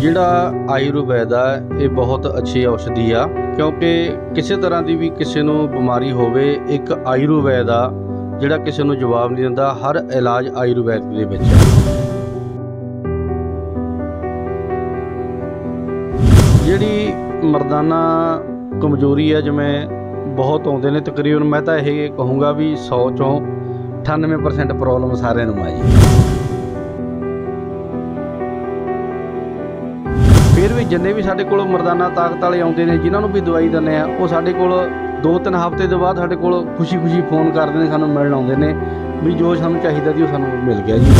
ਜਿਹੜਾ ਆਯੁਰਵੈਦ ਆ, ਇਹ ਬਹੁਤ ਅੱਛੀ ਔਸ਼ਧੀ ਆ। ਕਿਉਂਕਿ ਕਿਸੇ ਤਰ੍ਹਾਂ ਦੀ ਵੀ ਕਿਸੇ ਨੂੰ ਬਿਮਾਰੀ ਹੋਵੇ, ਇੱਕ ਆਯੁਰਵੈਦ ਆ, ਜਿਹੜਾ ਕਿਸੇ ਨੂੰ ਜਵਾਬ ਨਹੀਂ ਦਿੰਦਾ, ਹਰ ਇਲਾਜ ਆਯੁਰਵੈਦ ਦੇ ਵਿੱਚ ਆ। ਜਿਹੜੀ ਮਰਦਾਨਾ ਕਮਜ਼ੋਰੀ ਆ, ਜਿਵੇਂ ਬਹੁਤ ਆਉਂਦੇ ਨੇ, ਤਕਰੀਬਨ ਮੈਂ ਤਾਂ ਇਹ ਕਹੂੰਗਾ ਵੀ 100 ਚੋਂ 98% ਪ੍ਰੋਬਲਮ ਸਾਰਿਆਂ ਨੂੰ ਆ ਜਿੰਨੇ ਵੀ ਸਾਡੇ ਕੋਲ ਮਰਦਾਨਾ ਤਾਕਤ ਵਾਲੇ ਆਉਂਦੇ ਨੇ, ਜਿਨ੍ਹਾਂ ਨੂੰ ਵੀ ਦਵਾਈ ਦਿੰਦੇ ਆ ਉਹ ਸਾਡੇ ਕੋਲ 2-3 ਹਫ਼ਤੇ ਦੇ ਬਾਅਦ ਸਾਡੇ ਕੋਲ ਖੁਸ਼ੀ-ਖੁਸ਼ੀ ਫੋਨ ਕਰਦੇ ਨੇ, ਸਾਨੂੰ ਮਿਲਣ ਆਉਂਦੇ ਨੇ, ਵੀ ਜੋ ਸਾਨੂੰ ਚਾਹੀਦਾ ਜੀ, ਉਹ ਸਾਨੂੰ ਮਿਲ ਗਿਆ ਜੀ।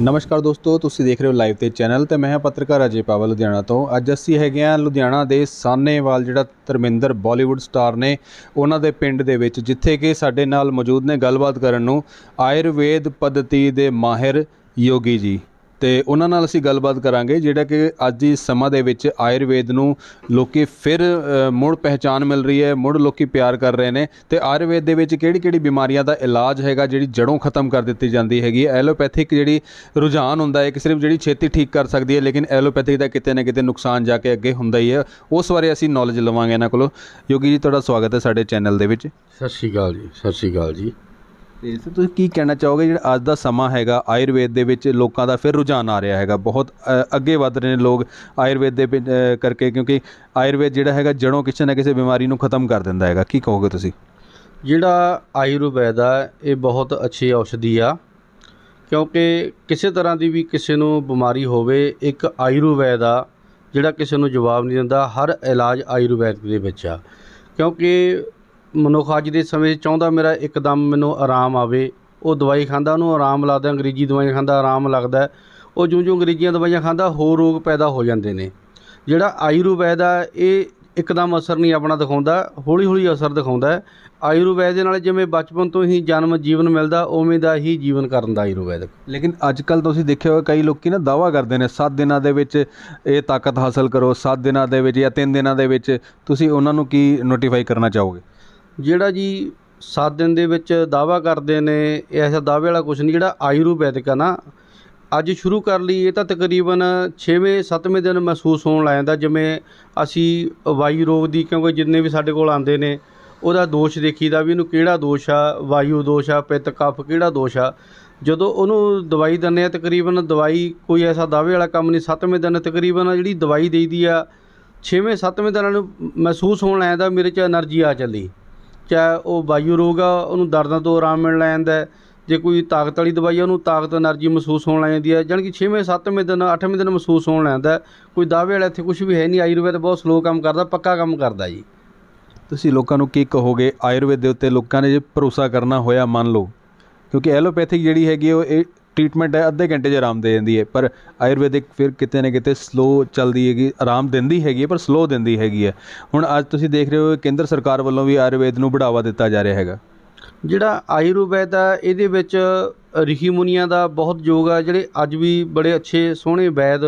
ਨਮਸਕਾਰ ਦੋਸਤੋ, ਤੁਸੀਂ ਦੇਖ ਰਹੇ ਹੋ ਲਾਈਵ ਤੇ ਚੈਨਲ ਤੇ ਮੈਂ ਹਾਂ ਪੱਤਰਕਾਰ ਅਜੇ ਪਾਵਲ ਲੁਧਿਆਣਾ ਤੋਂ। ਅੱਜ ਅਸੀਂ ਹੈਗੇ ਹਾਂ ਲੁਧਿਆਣਾ ਦੇ ਸਾਨੇਵਾਲ ਜਿਹੜਾ ਧਰਮਿੰਦਰ ਬਾਲੀਵੁੱਡ ਸਟਾਰ ਨੇ, ਉਹਨਾਂ ਦੇ ਪਿੰਡ ਦੇ ਵਿੱਚ, ਜਿੱਥੇ ਕਿ ਸਾਡੇ ਨਾਲ ਮੌਜੂਦ ਨੇ। ਗੱਲਬਾਤ ਕਰਨ ਨੂੰ ਆਯੁਰਵੇਦ ਪद्धਤੀ ਦੇ ਮਾਹਿਰ ਯੋਗੀ ਜੀ। ਅਤੇ ਉਹਨਾਂ ਨਾਲ ਅਸੀਂ ਗੱਲਬਾਤ ਕਰਾਂਗੇ, ਜਿਹੜਾ ਕਿ ਅੱਜ ਦੀ ਸਮਾਂ ਦੇ ਵਿੱਚ ਆਯੁਰਵੇਦ ਨੂੰ ਲੋਕੀ ਫਿਰ ਮੁੜ ਪਹਿਚਾਨ ਮਿਲ ਰਹੀ ਹੈ, ਮੁੜ ਲੋਕੀ ਪਿਆਰ ਕਰ ਰਹੇ ਨੇ ਤੇ ਆਯੁਰਵੇਦ ਦੇ ਵਿੱਚ ਕਿਹੜੀ ਕਿਹੜੀ ਬਿਮਾਰੀਆਂ ਦਾ ਇਲਾਜ ਹੈਗਾ, ਜਿਹੜੀ ਜੜੋਂ ਖਤਮ ਕਰ ਦਿੱਤੀ ਜਾਂਦੀ ਹੈਗੀ ਹੈ। ਐਲੋਪੈਥਿਕ ਜਿਹੜੀ ਰੁਝਾਨ ਹੁੰਦਾ ਹੈ ਕਿ ਸਿਰਫ ਜਿਹੜੀ ਛੇਤੀ ਠੀਕ ਕਰ ਸਕਦੀ ਹੈ, ਲੇਕਿਨ ਐਲੋਪੈਥਿਕ ਦਾ ਕਿਤੇ ਨਾ ਕਿਤੇ ਨੁਕਸਾਨ ਜਾ ਕੇ ਅੱਗੇ ਹੁੰਦਾ ਹੀ ਹੈ। ਉਸ ਬਾਰੇ ਅਸੀਂ ਨੌਲੇਜ ਲਵਾਂਗੇ ਇਹਨਾਂ ਕੋਲੋਂ। ਯੋਗੀ ਜੀ, ਤੁਹਾਡਾ ਸਵਾਗਤ ਹੈ ਸਾਡੇ ਚੈਨਲ ਦੇ ਵਿੱਚ। ਸਤਿ ਸ਼੍ਰੀ ਅਕਾਲ ਜੀ, ਸਤਿ ਸ਼੍ਰੀ ਅਕਾਲ ਜੀ। ਤੇ ਸਰ, ਤੁਸੀਂ ਕੀ ਕਹਿਣਾ ਚਾਹੋਗੇ? ਜਿਹੜਾ ਅੱਜ ਦਾ ਸਮਾਂ ਹੈਗਾ, ਆਯੁਰਵੇਦ ਦੇ ਵਿੱਚ ਲੋਕਾਂ ਦਾ ਫਿਰ ਰੁਝਾਨ ਆ ਰਿਹਾ ਹੈਗਾ। ਬਹੁਤ ਅੱਗੇ ਵੱਧ ਰਹੇ ਨੇ ਲੋਕ ਆਯੁਰਵੇਦ ਦੇ ਕਰਕੇ, ਕਿਉਂਕਿ ਆਯੁਰਵੇਦ ਜਿਹੜਾ ਹੈਗਾ ਜੜੋਂ ਕਿਸੇ ਨਾ ਕਿਸੇ ਬਿਮਾਰੀ ਨੂੰ ਖਤਮ ਕਰ ਦਿੰਦਾ ਹੈਗਾ। ਕੀ ਕਹੋਗੇ ਤੁਸੀਂ? ਜਿਹੜਾ ਆਯੁਰਵੈਦ ਆ, ਇਹ ਬਹੁਤ ਅੱਛੀ ਔਸ਼ਧੀ ਆ। ਕਿਉਂਕਿ ਕਿਸੇ ਤਰ੍ਹਾਂ ਦੀ ਵੀ ਕਿਸੇ ਨੂੰ ਬਿਮਾਰੀ ਹੋਵੇ, ਇੱਕ ਆਯੁਰਵੈਦ ਆ, ਜਿਹੜਾ ਕਿਸੇ ਨੂੰ ਜਵਾਬ ਨਹੀਂ ਦਿੰਦਾ, ਹਰ ਇਲਾਜ ਆਯੁਰਵੈਦ ਦੇ ਵਿੱਚ ਆ। ਕਿਉਂਕਿ ਮਨੁੱਖ ਅੱਜ ਦੇ ਸਮੇਂ 'ਚ ਚਾਹੁੰਦਾ ਮੇਰਾ ਇੱਕਦਮ ਮੈਨੂੰ ਆਰਾਮ ਆਵੇ। ਉਹ ਦਵਾਈ ਖਾਂਦਾ, ਉਹਨੂੰ ਆਰਾਮ ਲੱਗਦਾ, ਅੰਗਰੇਜ਼ੀ ਦਵਾਈਆਂ ਖਾਂਦਾ, ਆਰਾਮ ਲੱਗਦਾ। ਉਹ ਜਿਉਂ ਜਿਉਂ ਅੰਗਰੇਜ਼ੀਆਂ ਦਵਾਈਆਂ ਖਾਂਦਾ, ਹੋਰ ਰੋਗ ਪੈਦਾ ਹੋ ਜਾਂਦੇ ਨੇ। ਜਿਹੜਾ ਆਯੁਰਵੈਦ ਆ, ਇਹ ਇੱਕਦਮ ਅਸਰ ਨਹੀਂ ਆਪਣਾ ਦਿਖਾਉਂਦਾ ਹੌਲੀ ਹੌਲੀ ਅਸਰ ਦਿਖਾਉਂਦਾ। ਆਯੁਰਵੈਦ ਦੇ ਨਾਲ ਜਿਵੇਂ ਬਚਪਨ ਤੋਂ ਹੀ ਜਨਮ ਜੀਵਨ ਮਿਲਦਾ, ਉਵੇਂ ਦਾ ਹੀ ਜੀਵਨ ਕਰਨ ਦਾ ਆਯੁਰਵੈਦ। ਲੇਕਿਨ ਅੱਜ ਕੱਲ ਤੁਸੀਂ ਦੇਖਿਆ ਹੋਵੇ ਕਈ ਲੋਕੀ ਨਾ ਦਾਵਾ ਕਰਦੇ ਨੇ 7 ਦਿਨਾਂ ਦੇ ਵਿੱਚ ਇਹ ਤਾਕਤ ਹਾਸਲ ਕਰੋ 7 ਦਿਨਾਂ ਦੇ ਵਿੱਚ ਜਾਂ 3 ਦਿਨਾਂ ਦੇ ਵਿੱਚ ਤੁਸੀਂ ਉਹਨਾਂ ਨੂੰ ਕੀ ਨੋਟੀਫਾਈ ਕਰਨਾ ਚਾਹੋਗੇ? ਜਿਹੜਾ ਜੀ 7 ਦਿਨ ਦੇ ਵਿੱਚ ਦਾਵਾ ਕਰਦੇ ਨੇ ਐਸਾ ਦਾਅਵੇ ਵਾਲਾ ਕੁਝ ਨਹੀਂ, ਜਿਹੜਾ ਆਯੁਰਵੈਦਿਕ ਆ ਨਾ, ਅੱਜ ਸ਼ੁਰੂ ਕਰ ਲਈ, ਇਹ ਤਾਂ ਤਕਰੀਬਨ 6ਵੇਂ 7ਵੇਂ ਦਿਨ ਮਹਿਸੂਸ ਹੋਣ ਲੱਗ ਜਾਂਦਾ, ਜਿਵੇਂ ਅਸੀਂ ਵਾਯੂ ਰੋਗ ਦੀ, ਕਿਉਂਕਿ ਜਿੰਨੇ ਵੀ ਸਾਡੇ ਕੋਲ ਆਉਂਦੇ ਨੇ, ਉਹਦਾ ਦੋਸ਼ ਦੇਖੀਦਾ ਵੀ ਇਹਨੂੰ ਕਿਹੜਾ ਦੋਸ਼ ਆ, ਵਾਯੂ ਦੋਸ਼ ਆ, ਪਿੱਤ, ਕਫ ਕਿਹੜਾ ਦੋਸ਼ ਆ। ਜਦੋਂ ਉਹਨੂੰ ਦਵਾਈ ਦਿੰਦੇ ਆ, ਤਕਰੀਬਨ ਦਵਾਈ ਕੋਈ ਐਸਾ ਦਾਅਵੇ ਵਾਲਾ ਕੰਮ ਨਹੀਂ 7ਵੇਂ ਦਿਨ ਤਕਰੀਬਨ ਜਿਹੜੀ ਦਵਾਈ ਦੇਈਦੀ ਆ 6ਵੇਂ 7ਵੇਂ ਦਿਨ ਨੂੰ ਮਹਿਸੂਸ ਹੋਣ ਲੱਗਦਾ ਮੇਰੇ 'ਚ એનર્ਜੀ ਆ ਚੱਲੀ ਚਾਹੇ ਉਹ ਵਾਯੂ ਰੋਗ ਆ, ਉਹਨੂੰ ਦਰਦਾਂ ਤੋਂ ਆਰਾਮ ਮਿਲਣ ਲੈ ਜਾਂਦਾ ਜੇ ਕੋਈ ਤਾਕਤ ਵਾਲੀ ਦਵਾਈ ਆ, ਉਹਨੂੰ ਤਾਕਤ, એનર્ਜੀ ਮਹਿਸੂਸ ਹੋਣ ਲੱਗ ਜਾਂਦੀ ਹੈ। ਜਾਣੀ ਕਿ 6ਵੇਂ 7ਵੇਂ ਦਿਨ 8ਵੇਂ ਦਿਨ ਮਹਿਸੂਸ ਹੋਣ ਲੱਗ ਜਾਂਦਾ ਕੋਈ ਦਾਅਵੇ ਵਾਲਾ ਇੱਥੇ ਕੁਝ ਵੀ ਹੈ ਨਹੀਂ, ਆਯੁਰਵੇਦ ਬਹੁਤ ਸਲੋ ਕੰਮ ਕਰਦਾ, ਪੱਕਾ ਕੰਮ ਕਰਦਾ ਜੀ। ਤੁਸੀਂ ਲੋਕਾਂ ਨੂੰ ਕੀ ਕਹੋਗੇ? ਆਯੁਰਵੇਦ ਦੇ ਉੱਤੇ ਲੋਕਾਂ ਨੇ ਜੇ ਭਰੋਸਾ ਕਰਨਾ ਹੋਇਆ, ਮੰਨ ਲਓ। ਕਿਉਂਕਿ ਐਲੋਪੈਥਿਕ ਜਿਹੜੀ ਹੈਗੀ ਉਹ ਟ੍ਰੀਟਮੈਂਟ ਹੈ, ਅੱਧੇ ਘੰਟੇ 'ਚ ਆਰਾਮ ਦੇ ਜਾਂਦੀ ਹੈ। ਪਰ ਆਯੁਰਵੈਦਿਕ ਫਿਰ ਕਿਤੇ ਨਾ ਕਿਤੇ ਸਲੋ ਚੱਲਦੀ ਹੈਗੀ, ਆਰਾਮ ਦਿੰਦੀ ਹੈਗੀ ਹੈ, ਪਰ ਸਲੋ ਦਿੰਦੀ ਹੈਗੀ ਹੈ। ਹੁਣ ਅੱਜ ਤੁਸੀਂ ਦੇਖ ਰਹੇ ਹੋ ਕੇਂਦਰ ਸਰਕਾਰ ਵੱਲੋਂ ਵੀ ਆਯੁਰਵੇਦ ਨੂੰ ਬੜਾਵਾ ਦਿੱਤਾ ਜਾ ਰਿਹਾ ਹੈਗਾ। ਜਿਹੜਾ ਆਯੁਰਵੈਦ ਆ ਇਹਦੇ ਵਿੱਚ ਰਿਸ਼ੀ ਮੁਨੀਆਂ ਦਾ ਬਹੁਤ ਯੋਗ ਆ, ਜਿਹੜੇ ਅੱਜ ਵੀ ਬੜੇ ਅੱਛੇ ਸੋਹਣੇ ਵੈਦ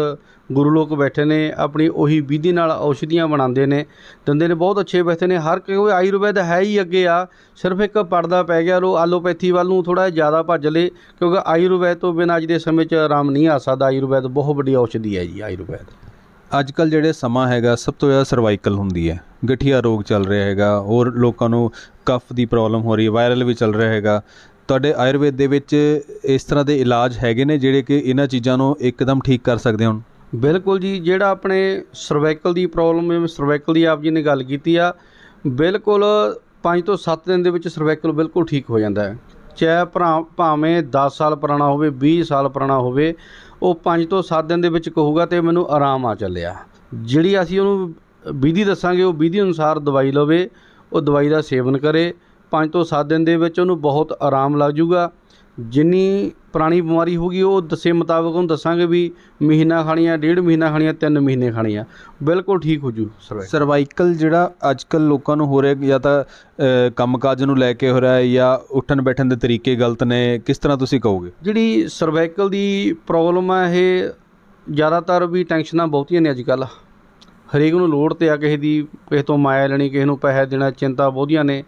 ਗੁਰੂ ਲੋਕ ਬੈਠੇ ਨੇ, ਆਪਣੀ ਉਹੀ ਵਿਧੀ ਨਾਲ ਔਸ਼ਧੀਆਂ ਬਣਾਉਂਦੇ ਨੇ। ਦਿੰਦੇ ਨੇ ਬਹੁਤ ਅੱਛੇ ਬੈਠੇ ਨੇ। ਹਰ ਕੋਈ ਆਯੁਰਵੈਦ ਹੈ ਹੀ ਅੱਗੇ ਆ। ਸਿਰਫ ਇੱਕ ਪਰਦਾ ਪੈ ਗਿਆ ਲੋ ਐਲੋਪੈਥੀ ਵੱਲ ਨੂੰ ਥੋੜਾ ਜ਼ਿਆਦਾ ਭੱਜ ਲੇ, ਕਿਉਂਕਿ ਆਯੁਰਵੈਦ ਤੋਂ ਬਿਨਾਂ ਅੱਜ ਦੇ ਸਮੇਂ 'ਚ ਆਰਾਮ ਨਹੀਂ ਆ ਸਕਦਾ। ਆਯੁਰਵੈਦ ਬਹੁਤ ਵੱਡੀ ਔਸ਼ਧੀ ਹੈ ਜੀ, ਆਯੁਰਵੈਦ। ਅੱਜ ਕੱਲ ਜਿਹੜੇ ਸਮਾਂ ਹੈਗਾ, ਸਭ ਤੋਂ ਜ਼ਿਆਦਾ ਸਰਵਾਈਕਲ ਹੁੰਦੀ ਹੈ। ਗਠੀਆ ਰੋਗ ਚੱਲ ਰਿਹਾ ਹੈਗਾ, ਹੋਰ ਲੋਕਾਂ ਨੂੰ ਕਫ ਦੀ ਪ੍ਰੋਬਲਮ ਹੋ ਰਹੀ ਹੈ, ਵਾਇਰਲ ਵੀ ਚੱਲ ਰਿਹਾ ਹੈਗਾ। ਤੁਹਾਡੇ ਆਯੁਰਵੇਦ ਦੇ ਵਿੱਚ ਇਸ ਤਰ੍ਹਾਂ ਦੇ ਇਲਾਜ ਹੈਗੇ ਨੇ, ਜਿਹੜੇ ਕਿ ਇਹਨਾਂ ਚੀਜ਼ਾਂ ਨੂੰ ਇੱਕਦਮ ਠੀਕ ਕਰ ਸਕਦੇ ਹੋਣ? ਬਿਲਕੁਲ ਜੀ, ਜਿਹੜਾ ਆਪਣੇ ਸਰਵਾਈਕਲ ਦੀ ਪ੍ਰੋਬਲਮ ਹੈ ਸਰਵਾਈਕਲ ਦੀ ਆਪ ਜੀ ਨੇ ਗੱਲ ਕੀਤੀ ਆ, ਬਿਲਕੁਲ 5 ਤੋਂ 7 ਦਿਨ ਦੇ ਵਿੱਚ ਸਰਵਾਈਕਲ ਬਿਲਕੁਲ ਠੀਕ ਹੋ ਜਾਂਦਾ ਹੈ। ਚਾਹੇ ਭਰਾ, ਭਾਵੇਂ 10 ਸਾਲ ਪੁਰਾਣਾ ਹੋਵੇ 20 ਸਾਲ ਪੁਰਾਣਾ ਹੋਵੇ, ਉਹ 5 ਤੋਂ 7 ਦਿਨ ਦੇ ਵਿੱਚ ਕਹੂਗਾ ਤੇ ਮੈਨੂੰ ਆਰਾਮ ਆ ਚੱਲਿਆ। ਜਿਹੜੀ ਅਸੀਂ ਉਹਨੂੰ ਵਿਧੀ ਦੱਸਾਂਗੇ, ਉਹ ਵਿਧੀ ਅਨੁਸਾਰ ਦਵਾਈ ਲਵੇ, ਉਹ ਦਵਾਈ ਦਾ ਸੇਵਨ ਕਰੇ 5 ਤੋਂ 7 ਦਿਨ ਦੇ ਵਿੱਚ ਉਹਨੂੰ ਬਹੁਤ ਆਰਾਮ ਲੱਗ ਜੂਗਾ। ਜਿੰਨੀ ਪੁਰਾਣੀ ਬਿਮਾਰੀ ਹੋਗੀ ਉਹ ਦੱਸੇ ਮੁਤਾਬਕ ਉਹਨੂੰ ਦੱਸਾਂਗੇ ਵੀ ਮਹੀਨਾ ਖਾਣੀਆਂ ਡੇਢ ਮਹੀਨਾ ਖਾਣੀਆਂ ਤਿੰਨ ਮਹੀਨੇ ਖਾਣੀਆਂ। ਬਿਲਕੁਲ ਠੀਕ ਹੋ ਜੂ ਸਰਵਾਈਕਲ ਜਿਹੜਾ ਅੱਜ ਕੱਲ ਲੋਕਾਂ ਨੂੰ ਹੋ ਰਿਹਾ ਜਾਂ ਤਾਂ ਅ, ਕੰਮਕਾਜ ਨੂੰ ਲੈ ਕੇ ਹੋ ਰਿਹਾ ਹੈ ਜਾਂ ਉੱਠਣ ਬੈਠਣ ਦੇ ਤਰੀਕੇ ਗਲਤ ਨੇ ਕਿਸ ਤਰ੍ਹਾਂ ਤੁਸੀਂ ਕਹੋਗੇ? ਜਿਹੜੀ ਸਰਵਾਈਕਲ ਦੀ ਪ੍ਰੋਬਲਮ ਆ ਇਹ ਜ਼ਿਆਦਾਤਰ ਵੀ ਟੈਨਸ਼ਨਾਂ ਬਹੁਤੀਆਂ ਨੇ ਅੱਜ ਕੱਲ੍ਹ ਹਰੇਕ ਨੂੰ ਲੋੜ ਤੇ ਆ ਕਿਸੇ ਦੀ ਕਿਸੇ ਤੋਂ ਮਾਇਆ ਲੈਣੀ ਕਿਸੇ ਨੂੰ ਪੈਸੇ ਦੇਣਾ ਚਿੰਤਾ ਬਹੁਤੀਆਂ ਨੇ।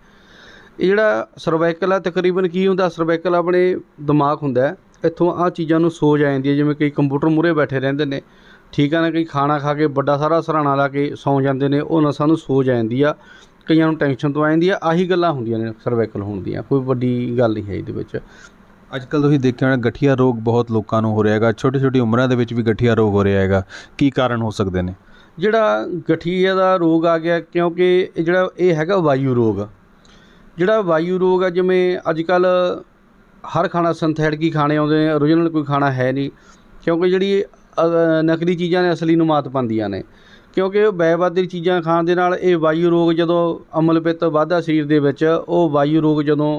ਇਹ ਜਿਹੜਾ ਸਰਵਾਈਕਲ ਆ ਤਕਰੀਬਨ ਕੀ ਹੁੰਦਾ ਸਰਵਾਈਕਲ ਆਪਣੇ ਦਿਮਾਗ ਹੁੰਦਾ। ਇੱਥੋਂ ਆ ਚੀਜ਼ਾਂ ਨੂੰ ਸੋਜ ਆ ਜਾਂਦੀ ਹੈ ਜਿਵੇਂ ਕਈ ਕੰਪਿਊਟਰ ਮੂਹਰੇ ਬੈਠੇ ਰਹਿੰਦੇ ਨੇ। ਠੀਕ ਆ ਨਾ ਕਈ ਖਾਣਾ ਖਾ ਕੇ ਵੱਡਾ ਸਾਰਾ ਸਰਾਣਾ ਲਾ ਕੇ ਸੌਂ ਜਾਂਦੇ ਨੇ ਉਹ ਨਸਾਂ ਨੂੰ ਸੋਜ ਆ ਜਾਂਦੀ ਆ। ਕਈਆਂ ਨੂੰ ਟੈਨਸ਼ਨ ਤੋਂ ਆ ਜਾਂਦੀ ਆ ਆਹੀ ਗੱਲਾਂ ਹੁੰਦੀਆਂ ਨੇ ਸਰਵਾਈਕਲ ਹੋਣ ਦੀਆਂ ਕੋਈ ਵੱਡੀ ਗੱਲ ਨਹੀਂ ਹੈ ਇਹਦੇ ਵਿੱਚ। ਅੱਜ ਕੱਲ ਤੁਸੀਂ ਦੇਖਿਆ ਹੋਣਾ ਗਠੀਆ ਰੋਗ ਬਹੁਤ ਲੋਕਾਂ ਨੂੰ ਹੋ ਰਿਹਾ ਹੈਗਾ ਛੋਟੀ ਛੋਟੀ ਉਮਰਾਂ ਦੇ ਵਿੱਚ ਵੀ ਗਠੀਆ ਰੋਗ ਹੋ ਰਿਹਾ ਹੈਗਾ ਕੀ ਕਾਰਨ ਹੋ ਸਕਦੇ ਨੇ? ਜਿਹੜਾ ਗਠੀਆ ਦਾ ਰੋਗ ਆ ਗਿਆ ਕਿਉਂਕਿ ਇਹ ਜਿਹੜਾ ਇਹ ਹੈਗਾ ਵਾਯੂ ਰੋਗ। ਜਿਹੜਾ ਵਾਯੂ ਰੋਗ ਆ, ਜਿਵੇਂ ਅੱਜ ਕੱਲ੍ਹ ਹਰ ਖਾਣਾ ਸਿੰਥੈਟਿਕ ਹੀ ਖਾਣੇ ਆਉਂਦੇ ਨੇ ਓਰੀਜਨਲ ਕੋਈ ਖਾਣਾ ਹੈ ਨਹੀਂ, ਕਿਉਂਕਿ ਜਿਹੜੀ ਨਕਲੀ ਚੀਜ਼ਾਂ ਨੇ ਅਸਲੀ ਨੂੰ ਮਾਤ ਪਾਉਂਦੀਆਂ ਨੇ। ਕਿਉਂਕਿ ਉਹ ਬੈਵਾਦੀ ਚੀਜ਼ਾਂ ਖਾਣ ਦੇ ਨਾਲ ਇਹ ਵਾਯੂ ਰੋਗ ਜਦੋਂ ਅਮਲ ਪਿੱਤ ਵੱਧਦਾ ਸਰੀਰ ਦੇ ਵਿੱਚ, ਉਹ ਵਾਯੂ ਰੋਗ ਜਦੋਂ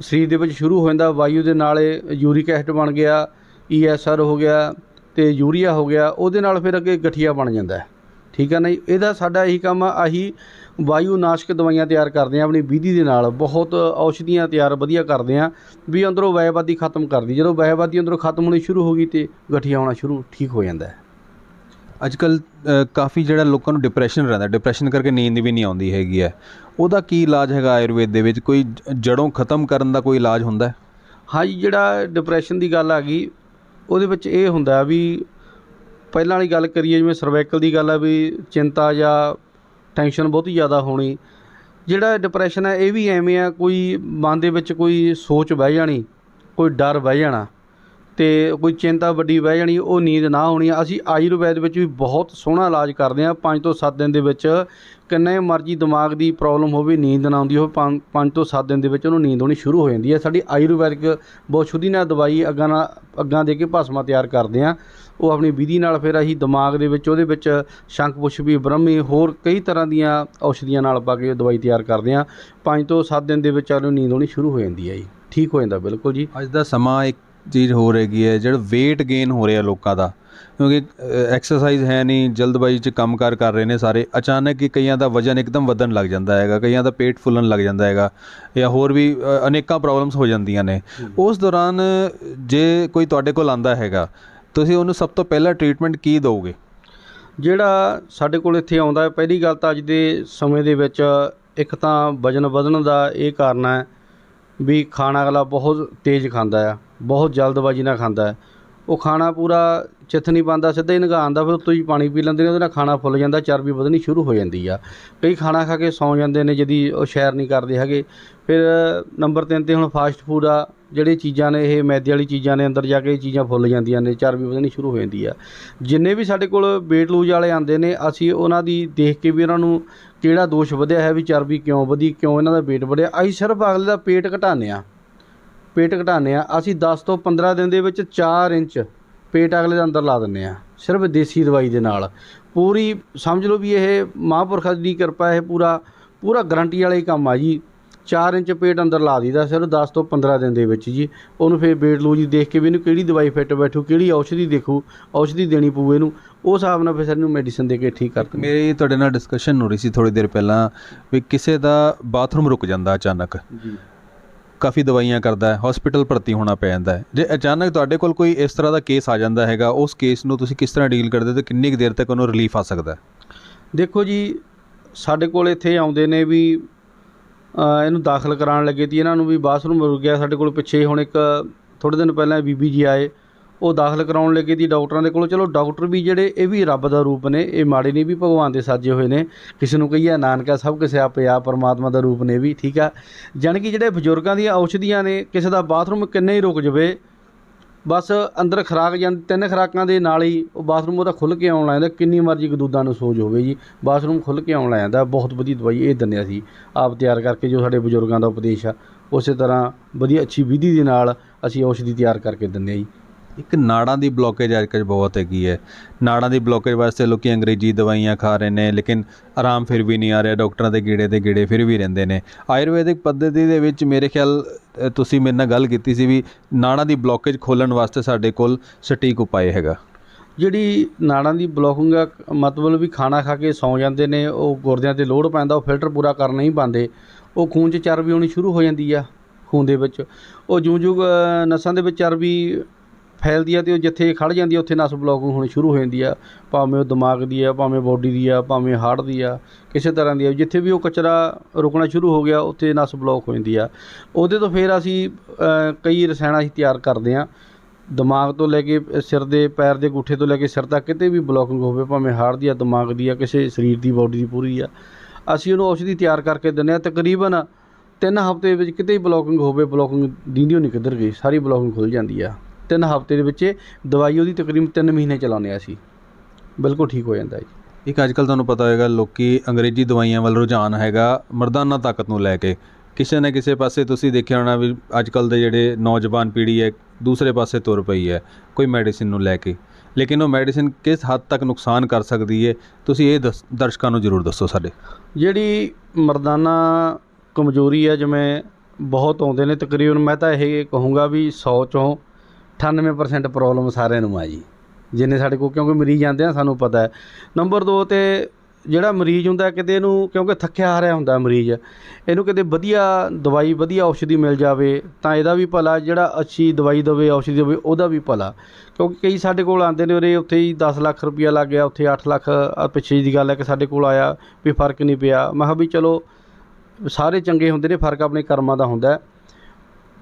ਸਰੀਰ ਦੇ ਵਿੱਚ ਸ਼ੁਰੂ ਹੋ ਜਾਂਦਾ, ਵਾਯੂ ਦੇ ਨਾਲ ਇਹ ਯੂਰਿਕ ਐਸਿਡ ਬਣ ਗਿਆ ਈਐਸਆਰ ਹੋ ਗਿਆ ਤੇ ਯੂਰੀਆ ਹੋ ਗਿਆ, ਉਹਦੇ ਨਾਲ ਫਿਰ ਅੱਗੇ ਗਠੀਆ ਬਣ ਜਾਂਦਾ ਠੀਕ ਹੈ ਨਾ ਇਹਦਾ ਸਾਡਾ ਇਹੀ ਕੰਮ ਆ, ਆਹੀ ਵਾਯੂ ਨਾਸ਼ਕ ਦਵਾਈਆਂ ਤਿਆਰ ਕਰਦੇ ਆ ਆਪਣੀ ਵਿਧੀ ਦੇ ਨਾਲ। ਬਹੁਤ ਔਸ਼ਧੀਆਂ ਤਿਆਰ ਵਧੀਆ ਕਰਦੇ ਆ ਵੀ ਅੰਦਰੋਂ ਵੈਵਾਦੀ ਖਤਮ ਕਰਦੀ ਜਦੋਂ ਵੈਵਾਦੀ ਅੰਦਰੋਂ ਖਤਮ ਹੋਣੀ ਸ਼ੁਰੂ ਹੋ ਗਈ ਤੇ ਗਠੀਆ ਹੋਣਾ ਸ਼ੁਰੂ ਠੀਕ ਹੋ ਜਾਂਦਾ ਹੈ। ਅੱਜ ਕੱਲ ਕਾਫੀ ਜਿਹੜਾ ਲੋਕਾਂ ਨੂੰ ਡਿਪਰੈਸ਼ਨ ਰਹਿੰਦਾ ਡਿਪਰੈਸ਼ਨ ਕਰਕੇ ਨੀਂਦ ਵੀ ਨਹੀਂ ਆਉਂਦੀ ਹੈਗੀ ਹੈ। ਉਹਦਾ ਕੀ ਇਲਾਜ ਹੈਗਾ ਆਯੁਰਵੇਦ ਦੇ ਵਿੱਚ? ਕੋਈ ਜੜੋਂ ਖਤਮ ਕਰਨ ਦਾ ਕੋਈ ਇਲਾਜ ਹੁੰਦਾ ਹੈ? ਹਾਂ ਜੀ ਜਿਹੜਾ ਡਿਪਰੈਸ਼ਨ ਦੀ ਗੱਲ ਆ ਗਈ ਉਹਦੇ ਵਿੱਚ ਇਹ ਹੁੰਦਾ ਵੀ ਪਹਿਲਾਂ ਵਾਲੀ ਗੱਲ ਕਰੀਏ ਜਿਵੇਂ ਸਰਵਾਈਕਲ ਦੀ ਗੱਲ ਆ ਵੀ ਚਿੰਤਾ ਜਾਂ ਟੈਨਸ਼ਨ ਬਹੁਤੀ ਜ਼ਿਆਦਾ ਹੋਣੀ। ਜਿਹੜਾ ਡਿਪਰੈਸ਼ਨ ਹੈ, ਇਹ ਵੀ ਐਵੇਂ ਆ, ਕੋਈ ਮਨ ਦੇ ਵਿੱਚ ਕੋਈ ਸੋਚ ਬਹਿ ਜਾਣੀ, ਕੋਈ ਡਰ ਬਹਿ ਜਾਣਾ ਤੇ ਕੋਈ ਚਿੰਤਾ ਵੱਡੀ ਬਹਿ ਜਾਣੀ, ਉਹ ਨੀਂਦ ਨਾ ਆਉਣੀ। ਅਸੀਂ ਆਯੁਰਵੈਦ ਵਿੱਚ ਵੀ ਬਹੁਤ ਸੋਹਣਾ ਇਲਾਜ ਕਰਦੇ ਹਾਂ। 5 ਤੋਂ 7 ਦਿਨ ਦੇ ਵਿੱਚ ਕਿੰਨੇ ਮਰਜ਼ੀ ਦਿਮਾਗ ਦੀ ਪ੍ਰੋਬਲਮ ਹੋਵੇ, ਨੀਂਦ ਨਾ ਆਉਂਦੀ ਹੋਵੇ 5 ਤੋਂ 7 ਦਿਨ ਦੇ ਵਿੱਚ ਉਹਨੂੰ ਨੀਂਦ ਆਉਣੀ ਸ਼ੁਰੂ ਹੋ ਜਾਂਦੀ ਹੈ। ਸਾਡੀ ਆਯੁਰਵੈਦਿਕ ਬਹੁਤ ਸ਼ੁੱਧੀ ਨਾਲ ਦਵਾਈ ਅੱਗਾਂ ਨਾਲ ਅੱਗਾਂ ਦੇ ਕੇ ਭਸਮਾ ਤਿਆਰ ਕਰਦੇ ਹਾਂ। ਉਹ ਆਪਣੀ ਵਿਧੀ ਨਾਲ ਫਿਰ ਅਸੀਂ ਦਿਮਾਗ ਦੇ ਵਿੱਚ ਉਹਦੇ ਵਿੱਚ ਸ਼ੰਖ ਪੁਸ਼ਪੀ ਬ੍ਰਹਮੀ ਹੋਰ ਕਈ ਤਰ੍ਹਾਂ ਦੀਆਂ ਔਸ਼ਧੀਆਂ ਨਾਲ ਪਾ ਕੇ ਦਵਾਈ ਤਿਆਰ ਕਰਦੇ ਹਾਂ। 5 ਤੋਂ 7 ਦਿਨ ਦੇ ਵਿੱਚ ਉਹਨੂੰ ਨੀਂਦ ਆਉਣੀ ਸ਼ੁਰੂ ਹੋ ਜਾਂਦੀ ਹੈ ਜੀ। ਠੀਕ ਹੋ ਜਾਂਦਾ ਬਿਲਕੁਲ ਜੀ। ਅੱਜ ਦਾ ਸਮਾਂ ਇੱਕ ਚੀਜ਼ ਹੋ ਰਹੀ ਹੈ ਜਿਹੜਾ weight gain ਹੋ ਰਿਹਾ ਲੋਕਾਂ ਦਾ। ਕਿਉਂਕਿ ਐਕਸਰਸਾਈਜ਼ ਹੈ ਨਹੀਂ ਜਲਦਬਾਜ਼ੀ 'ਚ ਕੰਮਕਾਰ ਕਰ ਰਹੇ ਨੇ ਸਾਰੇ। ਅਚਾਨਕ ਹੀ ਕਈਆਂ ਦਾ ਵਜ਼ਨ ਇੱਕਦਮ ਵਧਣ ਲੱਗ ਜਾਂਦਾ ਹੈਗਾ ਕਈਆਂ ਦਾ ਪੇਟ ਫੁੱਲਣ ਲੱਗ ਜਾਂਦਾ ਹੈਗਾ ਜਾਂ ਹੋਰ ਵੀ ਅਨੇਕਾਂ ਪ੍ਰੋਬਲਮਸ ਹੋ ਜਾਂਦੀਆਂ ਨੇ। ਉਸ ਦੌਰਾਨ ਜੇ ਕੋਈ ਤੁਹਾਡੇ ਕੋਲ ਆਂਦਾ ਹੈਗਾ ਤੁਸੀਂ ਉਹਨੂੰ ਸਭ ਤੋਂ ਪਹਿਲਾਂ ਟ੍ਰੀਟਮੈਂਟ ਕੀ ਦਿਓਗੇ? ਜਿਹੜਾ ਸਾਡੇ ਕੋਲ ਇੱਥੇ ਆਉਂਦਾ ਹੈ, ਪਹਿਲੀ ਗੱਲ ਤਾਂ ਅੱਜ ਦੇ ਸਮੇਂ ਦੇ ਵਿੱਚ ਇੱਕ ਤਾਂ ਵਜਨ ਵਧਣ ਦਾ ਇਹ ਕਾਰਨ ਹੈ ਵੀ ਖਾਣਾ ਅਗਲਾ ਬਹੁਤ ਤੇਜ਼ ਖਾਂਦਾ ਆ, ਬਹੁਤ ਜਲਦਬਾਜ਼ੀ ਨਾਲ ਖਾਂਦਾ ਹੈ। ਉਹ ਖਾਣਾ ਪੂਰਾ ਚਿੱਥ ਨਹੀਂ ਪਾਉਂਦਾ, ਸਿੱਧਾ ਹੀ ਨਿਗਾਉਂਦਾ ਫਿਰ ਉੱਤੋਂ ਹੀ ਪਾਣੀ ਪੀ ਲੈਂਦੇ ਨੇ, ਉਹਦੇ ਨਾਲ ਖਾਣਾ ਫੁੱਲ ਜਾਂਦਾ ਚਰਬੀ ਵਧਣੀ ਸ਼ੁਰੂ ਹੋ ਜਾਂਦੀ ਆ। ਕਈ ਖਾਣਾ ਖਾ ਕੇ ਸੌਂ ਜਾਂਦੇ ਨੇ ਜਦੀ ਉਹ ਸ਼ੈਰ ਨਹੀਂ ਕਰਦੇ ਹੈਗੇ। ਫਿਰ ਨੰਬਰ 3 ਤੇ ਹੁਣ ਫਾਸਟ ਫੂਡ ਆ ਜਿਹੜੀ ਚੀਜ਼ਾਂ ਨੇ, ਇਹ ਮੈਦੇ ਵਾਲੀ ਚੀਜ਼ਾਂ ਨੇ, ਅੰਦਰ ਜਾ ਕੇ ਇਹ ਚੀਜ਼ਾਂ ਫੁੱਲ ਜਾਂਦੀਆਂ ਨੇ ਚਰਬੀ ਵਧਣੀ ਸ਼ੁਰੂ ਹੋ ਜਾਂਦੀ ਆ। ਜਿੰਨੇ ਵੀ ਸਾਡੇ ਕੋਲ weight ਲੂਜ ਵਾਲੇ ਆਉਂਦੇ ਨੇ, ਅਸੀਂ ਉਹਨਾਂ ਦੀ ਦੇਖ ਕੇ ਵੀ ਉਹਨਾਂ ਨੂੰ ਕਿਹੜਾ ਦੋਸ਼ ਵਧਿਆ ਹੈ ਵੀ ਚਰਬੀ ਕਿਉਂ ਵਧੀ, ਕਿਉਂ ਇਹਨਾਂ ਦਾ weight ਵਧਿਆ। ਅਸੀਂ ਸਿਰਫ ਅਗਲੇ ਦਾ ਪੇਟ ਘਟਾਉਂਦੇ ਆ ਪੇਟ ਘਟਾਉਂਦੇ ਆ ਅਸੀਂ 10 ਤੋਂ 15 ਦਿਨ ਦੇ ਵਿੱਚ 4 ਇੰਚ ਪੇਟ ਅਗਲੇ ਦੇ ਅੰਦਰ ਲਾ ਦਿੰਦੇ ਆ ਸਿਰਫ ਦੇਸੀ ਦਵਾਈ ਦੇ ਨਾਲ। ਪੂਰੀ ਸਮਝ ਲਓ ਵੀ ਇਹ ਮਹਾਂਪੁਰਖਾਂ ਦੀ ਕਿਰਪਾ, ਇਹ ਪੂਰਾ ਪੂਰਾ ਗਰੰਟੀ ਵਾਲਾ ਹੀ ਕੰਮ ਆ ਜੀ। 4 ਇੰਚ ਪੇਟ ਅੰਦਰ ਲਾ ਦੀਦਾ ਸਿਰਫ 10 ਤੋਂ 15 ਦਿਨ ਦੇ ਵਿੱਚ ਜੀ। ਉਹਨੂੰ ਫਿਰ ਲੂਜ ਦੀ ਦੇਖ ਕੇ ਵੀ ਇਹਨੂੰ ਕਿਹੜੀ ਦਵਾਈ ਫਿੱਟ ਬੈਠੂ ਕਿਹੜੀ ਔਸ਼ਧੀ ਦੇਖੂ ਔਸ਼ਧੀ ਦੇਣੀ ਪਊ ਇਹਨੂੰ। ਉਸ ਹਿਸਾਬ ਨਾਲ ਫਿਰ ਸਾਨੂੰ ਮੈਡੀਸਨ ਦੇ ਕੇ ਠੀਕ ਕਰ ਦਿੰਦੇ ਮੇਰੀ ਤੁਹਾਡੇ ਨਾਲ ਡਿਸਕਸ਼ਨ ਹੋ ਰਹੀ ਸੀ ਥੋੜੀ ਦੇਰ ਪਹਿਲਾਂ ਵੀ ਕਿਸੇ ਦਾ ਬਾਥਰੂਮ ਰੁਕ ਜਾਂਦਾ ਅਚਾਨਕ। ਜੀ। ਕਾਫੀ ਦਵਾਈਆਂ ਕਰਦਾ ਹੈ ਹਸਪੀਟਲ ਭਰਤੀ ਹੋਣਾ ਪੈ ਜਾਂਦਾ ਹੈ। ਜੇ ਅਚਾਨਕ ਤੁਹਾਡੇ ਕੋਲ ਕੋਈ ਇਸ ਤਰ੍ਹਾਂ ਦਾ ਕੇਸ ਆ ਜਾਂਦਾ ਹੈਗਾ ਉਸ ਕੇਸ ਨੂੰ ਤੁਸੀਂ ਕਿਸ ਤਰ੍ਹਾਂ ਡੀਲ ਕਰਦੇ ਹੋ ਤੇ ਕਿੰਨੀ ਕੁ ਦੇਰ ਤੱਕ ਉਹਨੂੰ ਰਿਲੀਫ ਆ ਸਕਦਾ ਦੇਖੋ ਜੀ ਸਾਡੇ ਕੋਲ ਇੱਥੇ ਆਉਂਦੇ ਨੇ ਵੀ ਇਹਨੂੰ ਦਾਖਲ ਕਰਾਉਣ ਲੱਗੇ ਤੀ ਇਹਨਾਂ ਨੂੰ ਵੀ ਬਾਥਰੂਮ ਰੁਕ ਗਿਆ। ਸਾਡੇ ਕੋਲ ਪਿੱਛੇ ਹੁਣ ਇੱਕ ਥੋੜ੍ਹੇ ਦਿਨ ਪਹਿਲਾਂ ਬੀਬੀ ਜੀ ਆਏ। ਉਹ ਦਾਖਲ ਕਰਾਉਣ ਲੱਗੇ ਤੀ ਡਾਕਟਰਾਂ ਦੇ ਕੋਲ, ਚਲੋ ਡਾਕਟਰ ਵੀ ਜਿਹੜੇ ਇਹ ਵੀ ਰੱਬ ਦਾ ਰੂਪ ਨੇ, ਇਹ ਮਾੜੇ ਨਹੀਂ ਵੀ ਭਗਵਾਨ ਦੇ ਸਾਜੇ ਹੋਏ ਨੇ। ਕਿਸੇ ਨੂੰ ਕਹੀਏ ਨਾਨਕਾ ਸਭ ਕਿਸੇ ਆਪੇ ਆ, ਪਰਮਾਤਮਾ ਦਾ ਰੂਪ ਨੇ ਵੀ, ਠੀਕ ਆ। ਜਾਣੀ ਕਿ ਜਿਹੜੇ ਬਜ਼ੁਰਗਾਂ ਦੀਆਂ ਔਸ਼ਧੀਆਂ ਨੇ, ਕਿਸੇ ਦਾ ਬਾਥਰੂਮ ਕਿੰਨੇ ਹੀ ਰੁਕ ਜਾਵੇ ਬਸ ਅੰਦਰ ਖੁਰਾਕ ਜਾਂ ਤਿੰਨ ਖੁਰਾਕਾਂ ਦੇ ਨਾਲ ਹੀ ਉਹ ਬਾਥਰੂਮ ਉਹਦਾ ਖੁੱਲ੍ਹ ਕੇ ਆਉਣ ਲੱਗ ਜਾਂਦਾ। ਕਿੰਨੀ ਮਰਜ਼ੀ ਗਦੂਦਾਂ ਨੂੰ ਸੋਜ ਹੋਵੇ ਜੀ। ਬਾਥਰੂਮ ਖੁੱਲ੍ਹ ਕੇ ਆਉਣ ਲੱਗ ਜਾਂਦਾ। ਬਹੁਤ ਵਧੀਆ ਦਵਾਈ ਇਹ ਦਿੰਦੇ ਅਸੀਂ। ਆਪ ਤਿਆਰ ਕਰਕੇ ਜੋ ਸਾਡੇ ਬਜ਼ੁਰਗਾਂ ਦਾ ਉਪਦੇਸ਼ ਆ, ਉਸੇ ਤਰ੍ਹਾਂ ਵਧੀਆ ਅੱਛੀ ਵਿਧੀ ਦੇ ਨਾਲ ਅਸੀਂ ਔਸ਼ਧੀ ਤਿਆਰ ਕਰਕੇ ਦਿੰਦੇ ਹਾਂ ਜੀ। ਇੱਕ ਨਾੜਾਂ ਦੀ ਬਲੋਕੇਜ ਅੱਜ ਕੱਲ੍ਹ ਬਹੁਤ ਹੈਗੀ ਹੈ। ਨਾੜਾਂ ਦੀ ਬਲੋਕੇਜ ਵਾਸਤੇ ਲੋਕ ਅੰਗਰੇਜ਼ੀ ਦਵਾਈਆਂ ਖਾ ਰਹੇ ਨੇ, ਲੇਕਿਨ ਆਰਾਮ ਫਿਰ ਵੀ ਨਹੀਂ ਆ ਰਿਹਾ, ਡਾਕਟਰਾਂ ਦੇ ਗੇੜੇ ਦੇ ਗੇੜੇ ਫਿਰ ਵੀ ਰਹਿੰਦੇ ਨੇ। ਆਯੁਰਵੈਦਿਕ ਪੱਧਤੀ ਦੇ ਵਿੱਚ ਮੇਰੇ ਖਿਆਲ ਤੁਸੀਂ ਮੇਰੇ ਨਾਲ ਗੱਲ ਕੀਤੀ ਸੀ ਵੀ ਨਾੜਾਂ ਦੀ ਬਲੋਕੇਜ ਖੋਲਣ ਵਾਸਤੇ ਸਾਡੇ ਕੋਲ ਸਟੀਕ ਉਪਾਅ ਹੈਗਾ। ਜਿਹੜੀ ਨਾੜਾਂ ਦੀ ਬਲੋਕਿੰਗ ਆ, ਮਤਲਬ ਵੀ ਖਾਣਾ ਖਾ ਕੇ ਸੌਂ ਜਾਂਦੇ ਨੇ, ਉਹ ਗੁਰਦਿਆਂ ਤੇ ਲੋਡ ਪੈਂਦਾ, ਉਹ ਫਿਲਟਰ ਪੂਰਾ ਕਰ ਨਹੀਂ ਪਾਉਂਦੇ, ਉਹ ਖੂਨ 'ਚ ਚਰਬੀ ਆਉਣੀ ਸ਼ੁਰੂ ਹੋ ਜਾਂਦੀ ਆ, ਖੂਨ ਦੇ ਵਿੱਚ। ਉਹ ਜੂੰ ਜੂੰ ਨਸਾਂ ਦੇ ਵਿੱਚ ਚਰਬੀ ਫੈਲਦੀ ਆ ਤੇ ਉਹ ਜਿੱਥੇ ਖੜ ਜਾਂਦੀ ਆ, ਉੱਥੇ ਨਸ ਬਲੌਕਿੰਗ ਹੋਣੀ ਸ਼ੁਰੂ ਹੋ ਜਾਂਦੀ ਆ। ਭਾਵੇਂ ਉਹ ਦਿਮਾਗ ਦੀ ਆ, ਭਾਵੇਂ ਬੋਡੀ ਦੀ ਆ, ਭਾਵੇਂ ਹਾਰਟ ਦੀ ਆ, ਕਿਸੇ ਤਰ੍ਹਾਂ ਦੀ ਆ। ਜਿੱਥੇ ਵੀ ਉਹ ਕਚਰਾ ਰੁਕਣਾ ਸ਼ੁਰੂ ਹੋ ਗਿਆ, ਉੱਥੇ ਨਸ ਬਲੌਕ ਹੋ ਜਾਂਦੀ ਆ। ਉਹਦੇ ਤੋਂ ਫਿਰ ਅਸੀਂ ਕਈ ਰਸਾਇਣ ਅਸੀਂ ਤਿਆਰ ਕਰਦੇ ਆ। ਦਿਮਾਗ ਤੋਂ ਲੈ ਕੇ ਸਿਰ ਦੇ, ਪੈਰ ਦੇ ਗੁੱਠੇ ਤੋਂ ਲੈ ਕੇ ਸਿਰ ਤੱਕ ਕਿਤੇ ਵੀ ਬਲੌਕਿੰਗ ਹੋਵੇ, ਭਾਵੇਂ ਹਾਰਟ ਦੀ ਆ, ਦਿਮਾਗ ਦੀ ਆ, ਕਿਸੇ ਸਰੀਰ ਦੀ ਬੋਡੀ ਦੀ ਪੂਰੀ ਆ। ਅਸੀਂ ਉਹਨੂੰ ਔਸ਼ਧੀ ਤਿਆਰ ਕਰਕੇ ਦਿੰਦੇ ਆ। ਤਕਰੀਬਨ ਤਿੰਨ ਹਫ਼ਤੇ ਵਿੱਚ ਕਿਤੇ ਵੀ ਬਲੌਕਿੰਗ ਹੋਵੇ ਬਲੌਕਿੰਗ ਦੀਂਦੀ ਨਹੀਂ ਕਿੱਧਰ ਗਈ, ਸਾਰੀ ਬਲੌਕਿੰਗ ਖੁੱਲ ਜਾਂਦੀ ਆ। ਤਿੰਨ ਹਫ਼ਤੇ ਦੇ ਵਿੱਚ ਦਵਾਈ ਉਹਦੀ ਤਕਰੀਬਨ ਤਿੰਨ ਮਹੀਨੇ ਚਲਾਉਂਦੇ ਆ ਅਸੀਂ। ਬਿਲਕੁਲ ਠੀਕ ਹੋ ਜਾਂਦਾ ਜੀ। ਇੱਕ ਅੱਜ ਕੱਲ ਤੁਹਾਨੂੰ ਪਤਾ ਹੋਏਗਾ ਲੋਕੀ ਅੰਗਰੇਜ਼ੀ ਦਵਾਈਆਂ ਵੱਲ ਰੁਝਾਨ ਹੈਗਾ ਮਰਦਾਨਾ ਤਾਕਤ ਨੂੰ ਲੈ ਕੇ। ਕਿਸੇ ਨਾ ਕਿਸੇ ਪਾਸੇ ਤੁਸੀਂ ਦੇਖਿਆ ਹੋਣਾ ਵੀ ਅੱਜ ਕੱਲ ਦੇ ਜਿਹੜੇ ਨੌਜਵਾਨ ਪੀੜ੍ਹੀ ਹੈ ਦੂਸਰੇ ਪਾਸੇ ਤੁਰ ਪਈ ਹੈ ਕੋਈ ਮੈਡੀਸਿਨ ਨੂੰ ਲੈ ਕੇ। ਲੇਕਿਨ ਉਹ ਮੈਡੀਸਿਨ ਕਿਸ ਹੱਦ ਤੱਕ ਨੁਕਸਾਨ ਕਰ ਸਕਦੀ ਹੈ ਤੁਸੀਂ ਇਹ ਦਰਸ਼ਕਾਂ ਨੂੰ ਜ਼ਰੂਰ ਦੱਸੋ ਸਾਡੇ। ਜਿਹੜੀ ਮਰਦਾਨਾ ਕਮਜ਼ੋਰੀ ਹੈ ਜਿਵੇਂ ਬਹੁਤ ਆਉਂਦੇ ਨੇ ਤਕਰੀਬਨ ਮੈਂ ਤਾਂ ਇਹ ਕਹੂੰਗਾ ਵੀ 100 ਚੋਂ 98% ਪ੍ਰੋਬਲਮ ਸਾਰਿਆਂ ਨੂੰ ਆ ਜੀ। ਜਿੰਨੇ ਸਾਡੇ ਕੋਲ, ਕਿਉਂਕਿ ਮਰੀਜ਼ ਆਉਂਦੇ ਆ, ਸਾਨੂੰ ਪਤਾ ਹੈ। ਨੰਬਰ 2 ਤੇ ਜਿਹੜਾ ਮਰੀਜ਼ ਹੁੰਦਾ, ਕਿਤੇ ਇਹਨੂੰ, ਕਿਉਂਕਿ ਥੱਕਿਆ ਹਾਰਿਆ ਹੁੰਦਾ ਮਰੀਜ਼, ਇਹਨੂੰ ਕਿਤੇ ਵਧੀਆ ਦਵਾਈ, ਵਧੀਆ ਔਸ਼ਧੀ ਮਿਲ ਜਾਵੇ, ਤਾਂ ਇਹਦਾ ਵੀ ਭਲਾ, ਜਿਹੜਾ ਅੱਛੀ ਦਵਾਈ ਦੇਵੇ, ਔਸ਼ਧੀ ਦੇਵੇ, ਉਹਦਾ ਵੀ ਭਲਾ। ਕਿਉਂਕਿ ਕਈ ਸਾਡੇ ਕੋਲ ਆਉਂਦੇ ਨੇ ਉਰੇ ਉੱਥੇ ਹੀ 10 ਲੱਖ ਰੁਪਇਆ ਲੱਗ ਗਿਆ, ਉੱਥੇ 8 ਲੱਖ ਪਿੱਛੇ ਜਿਹੀ ਦੀ ਗੱਲ ਹੈ ਕਿ ਸਾਡੇ ਕੋਲ ਆਇਆ ਵੀ ਫ਼ਰਕ ਨਹੀਂ ਪਿਆ। ਮੈਂ ਕਿਹਾ ਵੀ ਚਲੋ, ਸਾਰੇ ਚੰਗੇ ਹੁੰਦੇ ਨੇ, ਫ਼ਰਕ ਆਪਣੇ ਕਰਮਾਂ ਦਾ ਹੁੰਦਾ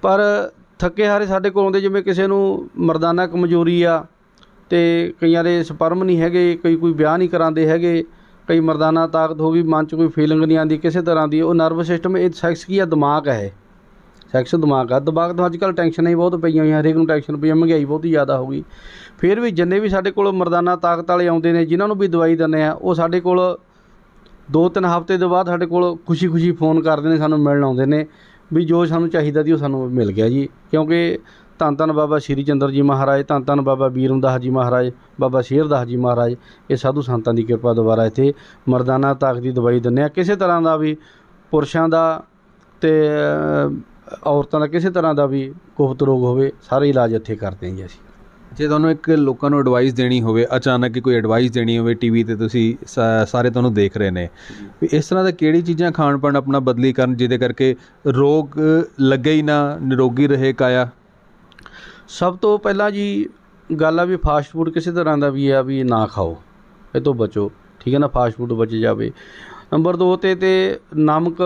ਪਰ ਥੱਕੇ ਹਾਰੇ ਸਾਡੇ ਕੋਲ ਆਉਂਦੇ ਜਿਵੇਂ ਕਿਸੇ ਨੂੰ ਮਰਦਾਨਾ ਕਮਜ਼ੋਰੀ ਆ ਅਤੇ ਕਈਆਂ ਦੇ ਸਪਰਮ ਨਹੀਂ ਹੈਗੇ, ਕਈ ਕੋਈ ਵਿਆਹ ਨਹੀਂ ਕਰਾਉਂਦੇ ਹੈਗੇ, ਕਈ ਮਰਦਾਨਾ ਤਾਕਤ ਹੋ ਗਈ, ਮਨ 'ਚ ਕੋਈ ਫੀਲਿੰਗ ਨਹੀਂ ਆਉਂਦੀ ਕਿਸੇ ਤਰ੍ਹਾਂ ਦੀ, ਉਹ ਨਰਵਸ ਸਿਸਟਮ ਇਹ ਸੈਕਸ ਕੀ ਆ? ਦਿਮਾਗ ਹੈ ਇਹ। ਸੈਕਸ ਦਿਮਾਗ ਆ। ਦਿਮਾਗ ਤੋਂ ਅੱਜ ਕੱਲ੍ਹ ਟੈਨਸ਼ਨਾਂ ਹੀ ਬਹੁਤ ਪਈਆਂ ਹੋਈਆਂ, ਹਰੇਕ ਨੂੰ ਟੈਨਸ਼ਨ ਪਈ ਮਹਿੰਗਾਈ ਬਹੁਤ ਹੀ ਜ਼ਿਆਦਾ ਹੋ ਗਈ। ਫਿਰ ਵੀ ਜਿੰਨੇ ਵੀ ਸਾਡੇ ਕੋਲ ਮਰਦਾਨਾ ਤਾਕਤ ਵਾਲੇ ਆਉਂਦੇ ਨੇ, ਜਿਨ੍ਹਾਂ ਨੂੰ ਵੀ ਦਵਾਈ ਦਿੰਦੇ ਆ, ਉਹ ਸਾਡੇ ਕੋਲ ਦੋ ਤਿੰਨ ਹਫ਼ਤੇ ਦੇ ਬਾਅਦ ਸਾਡੇ ਕੋਲ ਖੁਸ਼ੀ-ਖੁਸ਼ੀ ਫੋਨ ਕਰਦੇ ਨੇ, ਸਾਨੂੰ ਮਿਲਣ ਆਉਂਦੇ ਨੇ। ਵੀ ਜੋ ਸਾਨੂੰ ਚਾਹੀਦਾ ਸੀ ਉਹ ਸਾਨੂੰ ਮਿਲ ਗਿਆ ਜੀ। ਕਿਉਂਕਿ ਧੰਨ ਧੰਨ ਬਾਬਾ ਸ਼੍ਰੀ ਚੰਦਰ ਜੀ ਮਹਾਰਾਜ, ਧੰਨ ਧੰਨ ਬਾਬਾ ਬੀਰਮਦਾਸ ਜੀ ਮਹਾਰਾਜ, ਬਾਬਾ ਸ਼ੇਰਦਾਸ ਜੀ ਮਹਾਰਾਜ, ਇਹ ਸਾਧੂ ਸੰਤਾਂ ਦੀ ਕਿਰਪਾ ਦੁਆਰਾ ਇੱਥੇ ਮਰਦਾਨਾ ਤਾਕਤ ਦੀ ਦਵਾਈ ਦਿੰਦੇ ਆ। ਕਿਸੇ ਤਰ੍ਹਾਂ ਦਾ ਵੀ ਪੁਰਸ਼ਾਂ ਦਾ ਤੇ ਔਰਤਾਂ ਦਾ ਕਿਸੇ ਤਰ੍ਹਾਂ ਦਾ ਵੀ ਗੁਪਤ ਰੋਗ ਹੋਵੇ, ਸਾਰੇ ਇਲਾਜ ਇੱਥੇ ਕਰਦੇ ਹਾਂ ਜੀ ਅਸੀਂ। ਜੇ ਤੁਹਾਨੂੰ ਇੱਕ ਲੋਕਾਂ ਨੂੰ ਐਡਵਾਈਸ ਦੇਣੀ ਹੋਵੇ, ਅਚਾਨਕ ਹੀ ਕੋਈ ਐਡਵਾਈਸ ਦੇਣੀ ਹੋਵੇ ਟੀਵੀ ਤੇ ਤੁਸੀਂ ਸਾ- ਸਾਰੇ ਤੁਹਾਨੂੰ ਦੇਖ ਰਹੇ ਨੇ, ਵੀ ਇਸ ਤਰ੍ਹਾਂ ਦਾ ਕਿਹੜੀ ਚੀਜ਼ਾਂ ਖਾਣ ਪਾਣ ਆਪਣਾ ਬਦਲੀ ਕਰਨ ਜਿਹਦੇ ਕਰਕੇ ਰੋਗ ਲੱਗੇ ਹੀ ਨਾ, ਨਿਰੋਗੀ ਰਹੇ ਕਾਇਆ? ਸਭ ਤੋਂ ਪਹਿਲਾਂ ਜੀ ਗੱਲ ਆ ਵੀ ਫਾਸਟ ਫੂਡ ਕਿਸੇ ਤਰ੍ਹਾਂ ਦਾ ਵੀ ਆ ਵੀ ਨਾ ਖਾਓ, ਇਹ ਤੋਂ ਬਚੋ, ਠੀਕ ਹੈ ਨਾ? ਫਾਸਟ ਫੂਡ ਬਚ ਜਾਵੇ। ਨੰਬਰ 2 ਤੇ ਤੇ ਨਮਕ